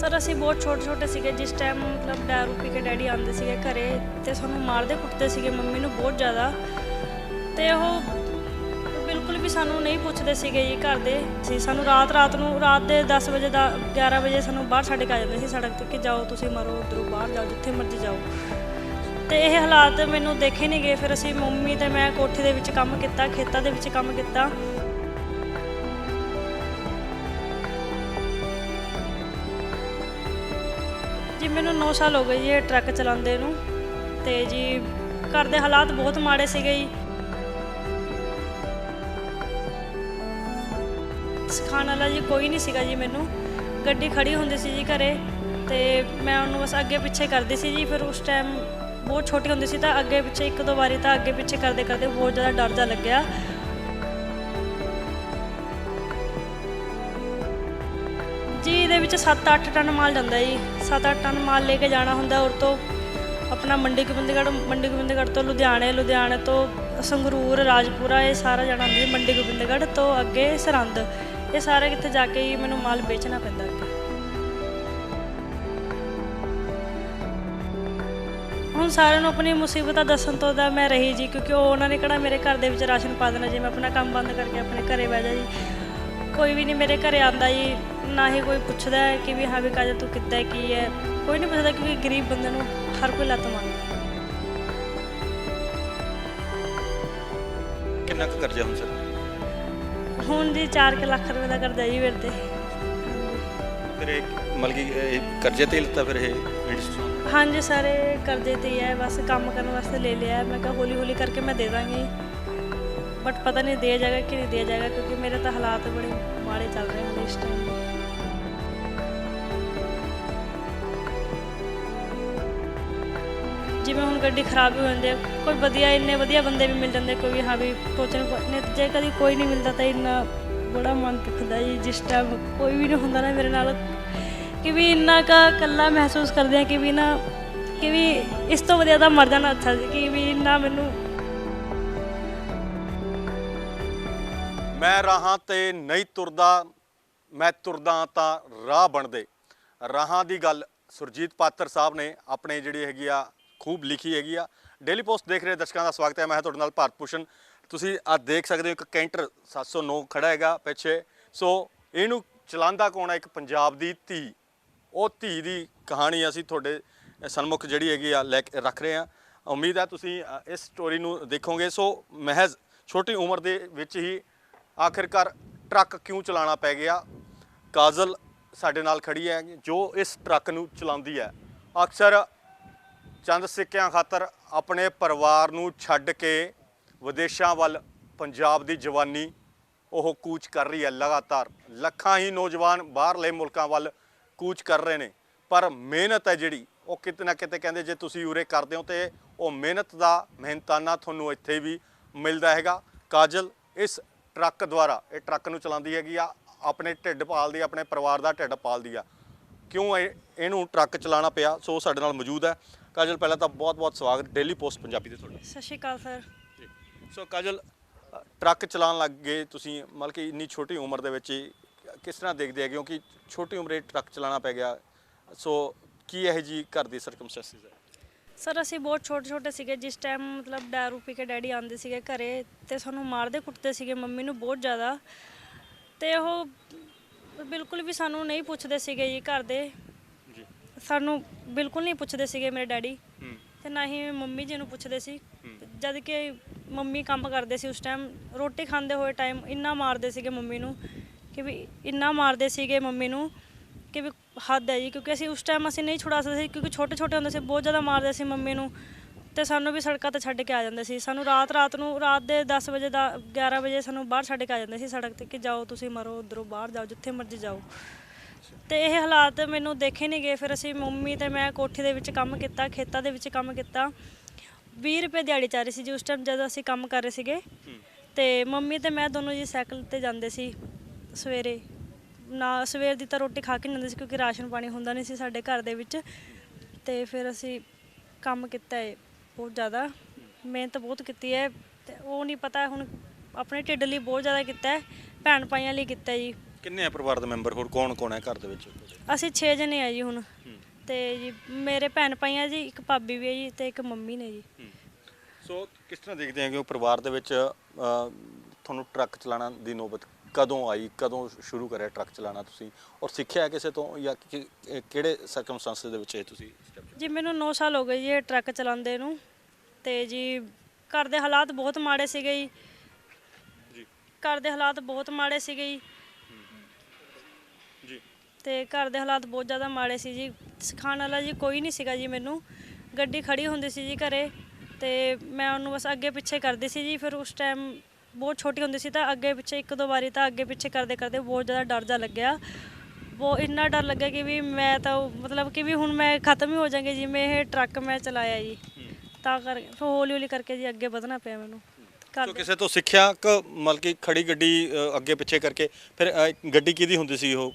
Sir, ਅਸੀਂ ਬਹੁਤ ਛੋਟੇ ਛੋਟੇ ਸੀਗੇ। ਜਿਸ ਟਾਈਮ ਮਤਲਬ ਦਾਰੂ ਪੀ ਕੇ ਡੈਡੀ ਆਉਂਦੇ ਸੀਗੇ ਘਰੇ, ਤੇ ਸਾਨੂੰ ਮਾਰਦੇ ਕੁੱਟਦੇ ਸੀਗੇ ਮੰਮੀ ਨੂੰ ਬਹੁਤ ਜ਼ਿਆਦਾ। ਤੇ ਉਹ ਬਿਲਕੁਲ ਵੀ ਸਾਨੂੰ ਨਹੀਂ ਪੁੱਛਦੇ ਸੀਗੇ ਜੀ ਘਰ ਦੇ। ਸੀ ਸਾਨੂੰ ਰਾਤ ਰਾਤ ਨੂੰ, ਰਾਤ ਦੇ 10 ਵਜੇ ਦਾ 11 ਵਜੇ ਸਾਨੂੰ ਬਾਹਰ ਛੱਡ ਕੇ ਆ ਜਾਂਦੇ ਸੀ ਸੜਕ ਤੇ ਕਿ ਜਾਓ ਤੁਸੀਂ, ਮਰੋ ਉਧਰੋਂ ਬਾਹਰ ਜਾਓ, ਜਿੱਥੇ ਮਰਜ਼ੀ ਜਾਓ। ਤੇ ਇਹ ਹਾਲਾਤ ਮੈਨੂੰ ਦੇਖੇ ਨਹੀਂ ਗਏ। ਫਿਰ ਅਸੀਂ ਮੰਮੀ ਤੇ ਮੈਂ ਕੋਠੇ ਦੇ ਵਿੱਚ ਕੰਮ ਕੀਤਾ, ਖੇਤਾਂ ਦੇ ਵਿੱਚ ਕੰਮ ਕੀਤਾ। ਜੀ, ਮੈਨੂੰ 9 ਸਾਲ ਹੋ ਗਏ ਜੀ ਇਹ ਟਰੱਕ ਚਲਾਉਂਦੇ ਨੂੰ। ਤੇ ਜੀ, ਘਰ ਦੇ ਹਾਲਾਤ ਬਹੁਤ ਮਾੜੇ ਸੀਗੇ ਜੀ। ਸਿਖਾਉਣ ਵਾਲਾ ਜੀ ਕੋਈ ਨਹੀਂ ਸੀਗਾ ਜੀ ਮੈਨੂੰ। ਗੱਡੀ ਖੜੀ ਹੁੰਦੀ ਸੀ ਜੀ ਘਰੇ ਤੇ ਮੈਂ ਉਹਨੂੰ ਬਸ ਅੱਗੇ ਪਿੱਛੇ ਕਰਦੀ ਸੀ ਜੀ। ਫਿਰ ਉਸ ਟਾਈਮ ਬਹੁਤ ਛੋਟੀ ਹੁੰਦੀ ਸੀ ਤਾਂ ਅੱਗੇ ਪਿੱਛੇ ਇੱਕ ਦੋ ਵਾਰੀ ਤਾਂ ਅੱਗੇ ਪਿੱਛੇ ਕਰਦੇ ਕਰਦੇ ਬਹੁਤ ਜ਼ਿਆਦਾ ਡਰ ਜਾ ਲੱਗਿਆ। ਵਿੱਚ 7-8 ਟਨ ਮਾਲ ਜਾਂਦਾ ਜੀ। 7-8 ਟਨ ਮਾਲ ਲੈ ਕੇ ਜਾਣਾ ਹੁੰਦਾ, ਔਰ ਤੋਂ ਆਪਣਾ ਮੰਡੀ ਗੋਬਿੰਦਗੜ੍ਹ ਮੰਡੀ ਗੋਬਿੰਦਗੜ੍ਹ ਤੋਂ ਲੁਧਿਆਣੇ ਲੁਧਿਆਣੇ ਤੋਂ ਸੰਗਰੂਰ, ਰਾਜਪੁਰਾ, ਇਹ ਸਾਰਾ ਜਾਣਾ ਹੁੰਦਾ ਜੀ ਮੰਡੀ ਗੋਬਿੰਦਗੜ੍ਹ ਤੋਂ ਅੱਗੇ ਸਰਹੰਦ। ਇਹ ਸਾਰਾ ਕਿੱਥੇ ਜਾ ਕੇ ਹੀ ਮੈਨੂੰ ਮਾਲ ਵੇਚਣਾ ਪੈਂਦਾ ਅੱਗੇ ਹੁਣ ਸਾਰਿਆਂ ਨੂੰ ਆਪਣੀ ਮੁਸੀਬਤਾਂ ਦੱਸਣ ਤੋਂ ਤਾਂ ਮੈਂ ਰਹੀ ਜੀ, ਕਿਉਂਕਿ ਉਹ ਉਹਨਾਂ ਨੇ ਕਿਹੜਾ ਮੇਰੇ ਘਰ ਦੇ ਵਿੱਚ ਰਾਸ਼ਨ ਪਾ ਦੇਣਾ, ਜੀ ਮੈਂ ਆਪਣਾ ਕੰਮ ਬੰਦ ਕਰਕੇ ਆਪਣੇ ਘਰੇ ਬਹਿ ਜਾ ਜੀ। ਕੋਈ ਵੀ ਨਹੀਂ ਮੇਰੇ ਘਰੇ ਆਂਦਾ ਜੀ ਨਾ ਹੀ ਕੋਈ ਪੁੱਛਦਾ ਹੈ ਕਿ ਵੀ ਹਾਂ ਵੀ ਕਾਜਾ ਤੂੰ ਕਿੱਦਾਂ ਕੀ ਹੈ। ਕੋਈ ਨਹੀਂ ਪੁੱਛਦਾ ਕਿਉਂਕਿ ਗਰੀਬ ਬੰਦੇ ਨੂੰ ਹਰ ਕੋਈ ਲੱਤ ਮੰਗਦਾ ਕਿੰਨਾ ਕੁ ਕਰਜ਼ਾ ਹੁਣ ਸਰ? ਹੁਣ ਜੀ 4 ਲੱਖ ਰੁਪਏ ਦਾ ਕਰਜ਼ਾ ਜੀ ਮੇਰੇ ਤੇ। ਫਿਰ ਇਹ ਮਤਲਬ ਕਿ ਇਹ ਕਰਜ਼ੇ ਤੇ ਹੀ ਲਿੱਤਾ ਫਿਰ ਇਹ ਇੰਡਸਟਰੀ ਹਾਂਜੀ ਸਾਰੇ ਕਰਜ਼ੇ ਤੇ ਹੀ ਹੈ ਬਸ ਕੰਮ ਕਰਨ ਵਾਸਤੇ ਲੈ ਲਿਆ। ਹੈ। ਮੈਂ ਕਿਹਾ ਹੌਲੀ ਹੌਲੀ ਕਰਕੇ ਮੈਂ ਦੇ ਦਾਂਗੀ। ਬਟ ਪਤਾ ਨਹੀਂ ਦੇ ਜਾਏਗਾ ਕਿ ਨਹੀਂ ਦੇ ਜਾਏਗਾ, ਕਿਉਂਕਿ ਮੇਰੇ ਤਾਂ ਹਾਲਾਤ ਬੜੇ ਮਾੜੇ ਚੱਲ ਰਹੇ ਹਨ ਇਸ ਟਾਈਮ ਜਿਵੇਂ ਹੁਣ ਗੱਡੀ ਖਰਾਬ ਵੀ ਹੋ ਜਾਂਦੀ ਹੈ, ਕੋਈ ਵਧੀਆ, ਇੰਨੇ ਵਧੀਆ ਬੰਦੇ ਵੀ ਮਿਲ ਜਾਂਦੇ, ਕੋਈ ਹਾਂ ਵੀ ਸੋਚਣ ਨੇ ਜੇ ਕਦੀ ਕੋਈ ਨਹੀਂ ਮਿਲਦਾ ਤਾਂ ਇੰਨਾ ਬੜਾ ਮਨ ਦੁਖਦਾ ਜੀ, ਜਿਸ ਟਾਈਮ ਕੋਈ ਵੀ ਨਹੀਂ ਹੁੰਦਾ ਨਾ ਮੇਰੇ ਨਾਲ, ਕਿ ਵੀ ਇੰਨਾ ਕਾ ਇਕੱਲਾ ਮਹਿਸੂਸ ਕਰਦੇ ਆ ਕਿ ਵੀ ਨਾ ਕਿ ਵੀ ਇਸ ਤੋਂ ਵਧੀਆ ਤਾਂ ਮਰ ਜਾਣਾ ਅੱਛਾ ਸੀ, ਕਿ ਵੀ ਇੰਨਾ ਮੈਨੂੰ ਮੈਂ ਰਾਹਾਂ ਤੇ ਨਹੀਂ ਤੁਰਦਾ, ਮੈਂ ਤੁਰਦਾ ਤਾਂ ਰਾਹ ਬਣਦੇ। ਰਾਹਾਂ ਦੀ ਗੱਲ ਸੁਰਜੀਤ ਪਾਤਰ ਸਾਹਿਬ ਨੇ ਆਪਣੇ ਜਿਹੜੀ ਹੈਗੀ ਆ, ਖੂਬ ਲਿਖੀ ਹੈਗੀ ਆ। ਡੇਲੀ ਪੋਸਟ ਦੇਖ ਰਹੇ ਦਰਸ਼ਕਾਂ ਦਾ ਸਵਾਗਤ ਹੈ, ਮੈਂ ਤੁਹਾਡੇ ਨਾਲ ਭਾਰਤ ਭੂਸ਼ਣ। ਤੁਸੀਂ ਆ ਦੇਖ ਸਕਦੇ ਹੋ, ਇੱਕ ਕੈਂਟਰ 709 ਖੜਾ ਹੈਗਾ ਪਿੱਛੇ। ਸੋ ਇਹਨੂੰ ਚਲਾਉਂਦਾ ਕੌਣ ਹੈ? ਇੱਕ ਪੰਜਾਬ ਦੀ ਧੀ। ਉਹ ਧੀ ਦੀ ਕਹਾਣੀ ਅਸੀਂ ਤੁਹਾਡੇ ਸਨਮੁਖ ਜਿਹੜੀ ਹੈਗੀ ਆ, ਲੈ ਕੇ ਰੱਖ ਰਹੇ ਆ ਉਮੀਦ ਹੈ ਤੁਸੀਂ ਇਸ ਸਟੋਰੀ ਨੂੰ ਦੇਖੋਗੇ। ਸੋ ਮਹਿਜ਼ ਛੋਟੀ ਉਮਰ ਦੇ ਵਿੱਚ ਹੀ ਆਖਿਰਕਾਰ ਟਰੱਕ ਕਿਉਂ ਚਲਾਉਣਾ ਪੈ ਗਿਆ? ਕਾਜ਼ਲ ਸਾਡੇ ਨਾਲ ਖੜੀ ਹੈ, ਜੋ ਇਸ ਟਰੱਕ ਨੂੰ ਚਲਾਉਂਦੀ ਹੈ। ਅਕਸਰ ਚੰਦ ਸਿੱਕਿਆਂ ਖਾਤਰ ਆਪਣੇ ਪਰਿਵਾਰ ਨੂੰ ਛੱਡ ਕੇ ਵਿਦੇਸ਼ਾਂ ਵੱਲ ਪੰਜਾਬ ਦੀ ਜਵਾਨੀ ਉਹ ਕੂਚ ਕਰ ਰਹੀ ਹੈ ਲਗਾਤਾਰ। ਲੱਖਾਂ ਹੀ ਨੌਜਵਾਨ ਬਾਹਰਲੇ ਮੁਲਕਾਂ ਵੱਲ ਕੂਚ ਕਰ ਰਹੇ ਨੇ। ਪਰ ਮਿਹਨਤ ਹੈ ਜਿਹੜੀ, ਉਹ ਕਿਤੇ ਨਾ ਕਿਤੇ ਕਹਿੰਦੇ ਜੇ ਤੁਸੀਂ ਉਰੇ ਕਰਦੇ ਹੋ ਤੇ ਉਹ ਮਿਹਨਤ ਦਾ ਮਿਹਨਤਾਨਾ ਤੁਹਾਨੂੰ ਇੱਥੇ ਵੀ ਮਿਲਦਾ ਹੈਗਾ। ਕਾਜਲ, ਇਸ ਟਰੱਕ ਦੁਆਰਾ। ਇਹ ਟਰੱਕ ਨੂੰ ਚਲਾਉਂਦੀ ਹੈਗੀ ਆ ਆਪਣੇ ਢਿੱਡ ਪਾਲਦੀ ਆ, ਆਪਣੇ ਪਰਿਵਾਰ ਦਾ ਢਿੱਡ ਪਾਲਦੀ ਆ। ਕਿਉਂ ਇਹ ਇਹਨੂੰ ਟਰੱਕ ਚਲਾਉਣਾ ਪਿਆ? ਸੋ ਸਾਡੇ ਨਾਲ ਮੌਜੂਦ ਹੈ। ਕਾਜਲ ਪਹਿਲਾਂ ਤਾਂ ਬਹੁਤ-ਬਹੁਤ ਸਵਾਗਤ। ਡੇਲੀ ਪੋਸਟ ਪੰਜਾਬੀ ਦੇ ਤੁਹਾਡਾ। ਸਤਿ ਸ਼੍ਰੀ ਅਕਾਲ ਸਰ। ਸੋ ਕਾਜਲ ਟਰੱਕ ਚਲਾਉਣ ਲੱਗ ਗਏ ਤੁਸੀਂ ਮਤਲਬ ਕਿ ਇੰਨੀ ਛੋਟੀ ਉਮਰ ਦੇ ਵਿੱਚ ਕਿਸ ਤਰ੍ਹਾਂ ਦੇਖਦੇ ਹੈਗੇ ਹੋ ਕਿ ਛੋਟੀ ਉਮਰੇ ਟਰੱਕ ਚਲਾਉਣਾ ਪੈ ਗਿਆ? ਸੋ ਕੀ ਇਹ ਜੀ ਘਰ ਦੀ ਸਰਕਮਸਟੈਂਸਿਸ ਹੈ? ਸਰ ਅਸੀਂ ਬਹੁਤ ਛੋਟੇ ਛੋਟੇ ਸੀਗੇ। ਜਿਸ ਟਾਈਮ ਮਤਲਬ ਦਾਰੂ ਪੀ ਕੇ ਡੈਡੀ ਆਉਂਦੇ ਸੀਗੇ ਘਰੇ ਤੇ ਸਾਨੂੰ ਮਾਰਦੇ ਕੁੱਟਦੇ ਸੀਗੇ ਮੰਮੀ ਨੂੰ ਬਹੁਤ ਜ਼ਿਆਦਾ। ਤੇ ਉਹ ਬਿਲਕੁਲ ਵੀ ਸਾਨੂੰ ਨਹੀਂ ਪੁੱਛਦੇ ਸੀਗੇ ਜੀ ਘਰ ਦੇ। ਜੀ। ਸਾਨੂੰ ਬਿਲਕੁਲ ਨਹੀਂ ਪੁੱਛਦੇ ਸੀਗੇ ਮੇਰੇ ਡੈਡੀ। ਹੂੰ। ਤੇ ਨਾ ਹੀ ਮੰਮੀ ਜੀ ਨੂੰ ਪੁੱਛਦੇ ਸੀ। ਜਦ ਕਿ ਮੰਮੀ ਕੰਮ ਕਰਦੇ ਸੀ ਉਸ ਟਾਈਮ ਰੋਟੀ ਖਾਂਦੇ ਹੋਏ ਟਾਈਮ ਇੰਨਾ ਮਾਰਦੇ ਸੀਗੇ ਮੰਮੀ ਨੂੰ ਕਿ ਵੀ ਇੰਨਾ ਮਾਰਦੇ ਸੀਗੇ ਮੰਮੀ ਨੂੰ। ਕਿ ਵੀ ਹੱਦ ਹੈ ਜੀ ਕਿਉਂਕਿ ਅਸੀਂ ਉਸ ਟਾਈਮ ਅਸੀਂ ਨਹੀਂ ਛੁਡਾ ਸਕਦੇ ਸੀ ਕਿਉਂਕਿ ਛੋਟੇ ਛੋਟੇ ਹੁੰਦੇ ਸੀ ਬਹੁਤ ਜ਼ਿਆਦਾ ਮਾਰਦੇ ਸੀ ਮੰਮੀ ਨੂੰ ਤੇ ਸਾਨੂੰ ਵੀ ਸੜਕਾਂ ਤੇ ਛੱਡ ਕੇ ਆ ਜਾਂਦੇ ਸੀ। ਸਾਨੂੰ ਰਾਤ ਰਾਤ ਨੂੰ ਰਾਤ ਦੇ 10 ਵਜੇ ਦਾ 11 ਵਜੇ ਸਾਨੂੰ ਬਾਹਰ ਛੱਡ ਕੇ ਆ ਜਾਂਦੇ ਸੀ ਸੜਕ ਤੇ ਕਿ ਜਾਓ ਤੁਸੀਂ ਮਰੋ ਉਧਰੋਂ ਬਾਹਰ ਜਾਓ ਜਿੱਥੇ ਮਰਜ਼ੀ ਜਾਓ। ਤੇ ਇਹ ਹਾਲਾਤ ਮੈਨੂੰ ਦੇਖੇ ਨਹੀਂ ਗਏ ਫਿਰ ਅਸੀਂ ਮੰਮੀ ਤੇ ਮੈਂ ਕੋਠੀ ਦੇ ਵਿੱਚ ਕੰਮ ਕੀਤਾ ਖੇਤਾਂ ਦੇ ਵਿੱਚ ਕੰਮ ਕੀਤਾ। 20 ਰੁਪਏ ਦਿਹਾੜੀ ਚੱਲ ਰਹੀ ਸੀ ਜੀ ਉਸ ਟਾਈਮ ਜਦੋਂ ਅਸੀਂ ਕੰਮ ਕਰ ਰਹੇ ਸੀਗੇ। ਤੇ ਮੰਮੀ ਤੇ ਮੈਂ ਦੋਨੋਂ ਜੀ ਸਾਈਕਲ ਤੇ ਜਾਂਦੇ ਸੀ ਸਵੇਰੇ। ਨਾ ਸਵੇਰ ਦੀ ਤਾਂ ਰੋਟੀ ਖਾ ਕੇ ਨਹੀਂ ਸੀ ਕਿਉਂਕਿ ਰਾਸ਼ਨ ਪਾਣੀ ਹੁੰਦਾ ਨਹੀਂ ਸੀ ਸਾਡੇ ਘਰ ਦੇ ਵਿੱਚ। ਤੇ ਫਿਰ ਅਸੀਂ ਕੰਮ ਕੀਤਾ ਹੈ ਬਹੁਤ ਜ਼ਿਆਦਾ। ਮਿਹਨਤ ਬਹੁਤ ਕੀਤੀ ਹੈ ਤੇ ਉਹ ਨਹੀਂ ਪਤਾ ਹੁਣ ਆਪਣੇ ਢਿੱਡ ਲਈ ਬਹੁਤ ਜ਼ਿਆਦਾ ਕੀਤਾ ਹੈ ਭੈਣ ਭਾਈਆਂ ਲਈ ਕੀਤਾ ਜੀ। ਕਿੰਨੇ ਆ ਪਰਿਵਾਰ ਦੇ ਮੈਂਬਰ ਹੋਰ? ਕੌਣ ਕੌਣ ਹੈ ਘਰ ਦੇ ਵਿੱਚ? ਅਸੀਂ 6 ਜਣੇ ਆ ਜੀ ਹੁਣ। ਤੇ ਜੀ ਮੇਰੇ ਭੈਣ ਭਾਈਆਂ ਜੀ ਇੱਕ ਭਾਬੀ ਵੀ ਹੈ ਜੀ ਤੇ ਇੱਕ ਮੰਮੀ ਨੇ ਜੀ। ਸੋ ਕਿਸ ਤਰ੍ਹਾਂ ਦੇਖਦੇ ਆ ਕਿ ਉਹ ਪਰਿਵਾਰ ਦੇ ਵਿੱਚ ਤੁਹਾਨੂੰ ਟਰੱਕ ਚਲਾਉਣ ਦੀ ਨੌਬਤ ਕਦੋਂ ਆਈ ਕਦੋਂ ਸ਼ੁਰੂ ਕਰਿਆ ਟਰੱਕ ਚਲਾਉਣਾ ਤੁਸੀਂ? ਔਰ ਸਿੱਖਿਆ ਕਿਸੇ ਤੋਂ ਜਾਂ ਕਿ- ਕਿ- ਕਿਹੜੇ ਸਰਕਮਸਟੈਂਸਸ ਦੇ ਵਿੱਚ ਇਹ ਤੁਸੀਂ step ਜੀ ਮੈਨੂੰ 9 ਸਾਲ ਹੋ ਗਏ ਜੀ ਇਹ ਟਰੱਕ ਚਲਾਉਂਦੇ ਨੂੰ। ਤੇ ਜੀ ਘਰ ਦੇ ਹਾਲਾਤ ਬਹੁਤ ਮਾੜੇ ਸੀਗੇ ਜੀ। ਜੀ। ਘਰ ਦੇ ਹਾਲਾਤ ਬਹੁਤ ਮਾੜੇ ਸੀਗੇ ਜੀ। ਜੀ। ਤੇ ਘਰ ਦੇ ਹਾਲਾਤ ਬਹੁਤ ਜ਼ਿਆਦਾ ਮਾੜੇ ਸੀ ਜੀ। ਸਿਖਾਉਣ ਵਾਲਾ ਜੀ ਕੋਈ ਨਹੀਂ ਸੀਗਾ ਜੀ ਮੈਨੂੰ। ਗੱਡੀ ਖੜੀ ਹੁੰਦੀ ਸੀ ਜੀ ਘਰੇ। ਤੇ ਮੈਂ ਉਹਨੂੰ ਬਸ ਅੱਗੇ ਪਿੱਛੇ ਕਰਦੀ ਸੀ ਜੀ। ਫਿਰ ਉਸ ਟਾਈਮ ਬਹੁਤ ਛੋਟੀ ਹੁੰਦੀ ਸੀ ਤਾਂ ਅੱਗੇ ਪਿੱਛੇ ਇੱਕ ਦੋ ਵਾਰੀ ਤਾਂ ਅੱਗੇ ਪਿੱਛੇ ਕਰਦੇ ਕਰਦੇ ਬਹੁਤ ਜ਼ਿਆਦਾ ਡਰ ਜਾ ਲੱਗਿਆ। ਉਹ ਇੰਨਾ ਡਰ ਲੱਗਿਆ ਕਿ ਵੀ ਮੈਂ ਤਾਂ ਮਤਲਬ ਕਿ ਵੀ ਹੁਣ ਮੈਂ ਖਤਮ ਹੀ ਹੋ ਜਾਵਾਂਗੀ ਜੀ ਮੈਂ ਇਹ ਟਰੱਕ ਮੈਂ ਚਲਾਇਆ ਜੀ। ਤਾਂ ਕਰਕੇ ਫਿਰ ਹੌਲੀ ਹੌਲੀ ਕਰਕੇ ਜੀ ਅੱਗੇ ਵਧਣਾ ਪਿਆ ਮੈਨੂੰ। ਦੇ- ਕਿਸੇ ਤੋਂ ਸਿੱਖਿਆ ਕਿ ਮਤਲਬ ਕਿ ਖੜੀ ਗੱਡੀ ਅੱਗੇ ਪਿੱਛੇ ਕਰਕੇ ਫਿਰ ਗੱਡੀ ਕਿਹਦੀ ਹੁੰਦੀ ਸੀ ਉਹ?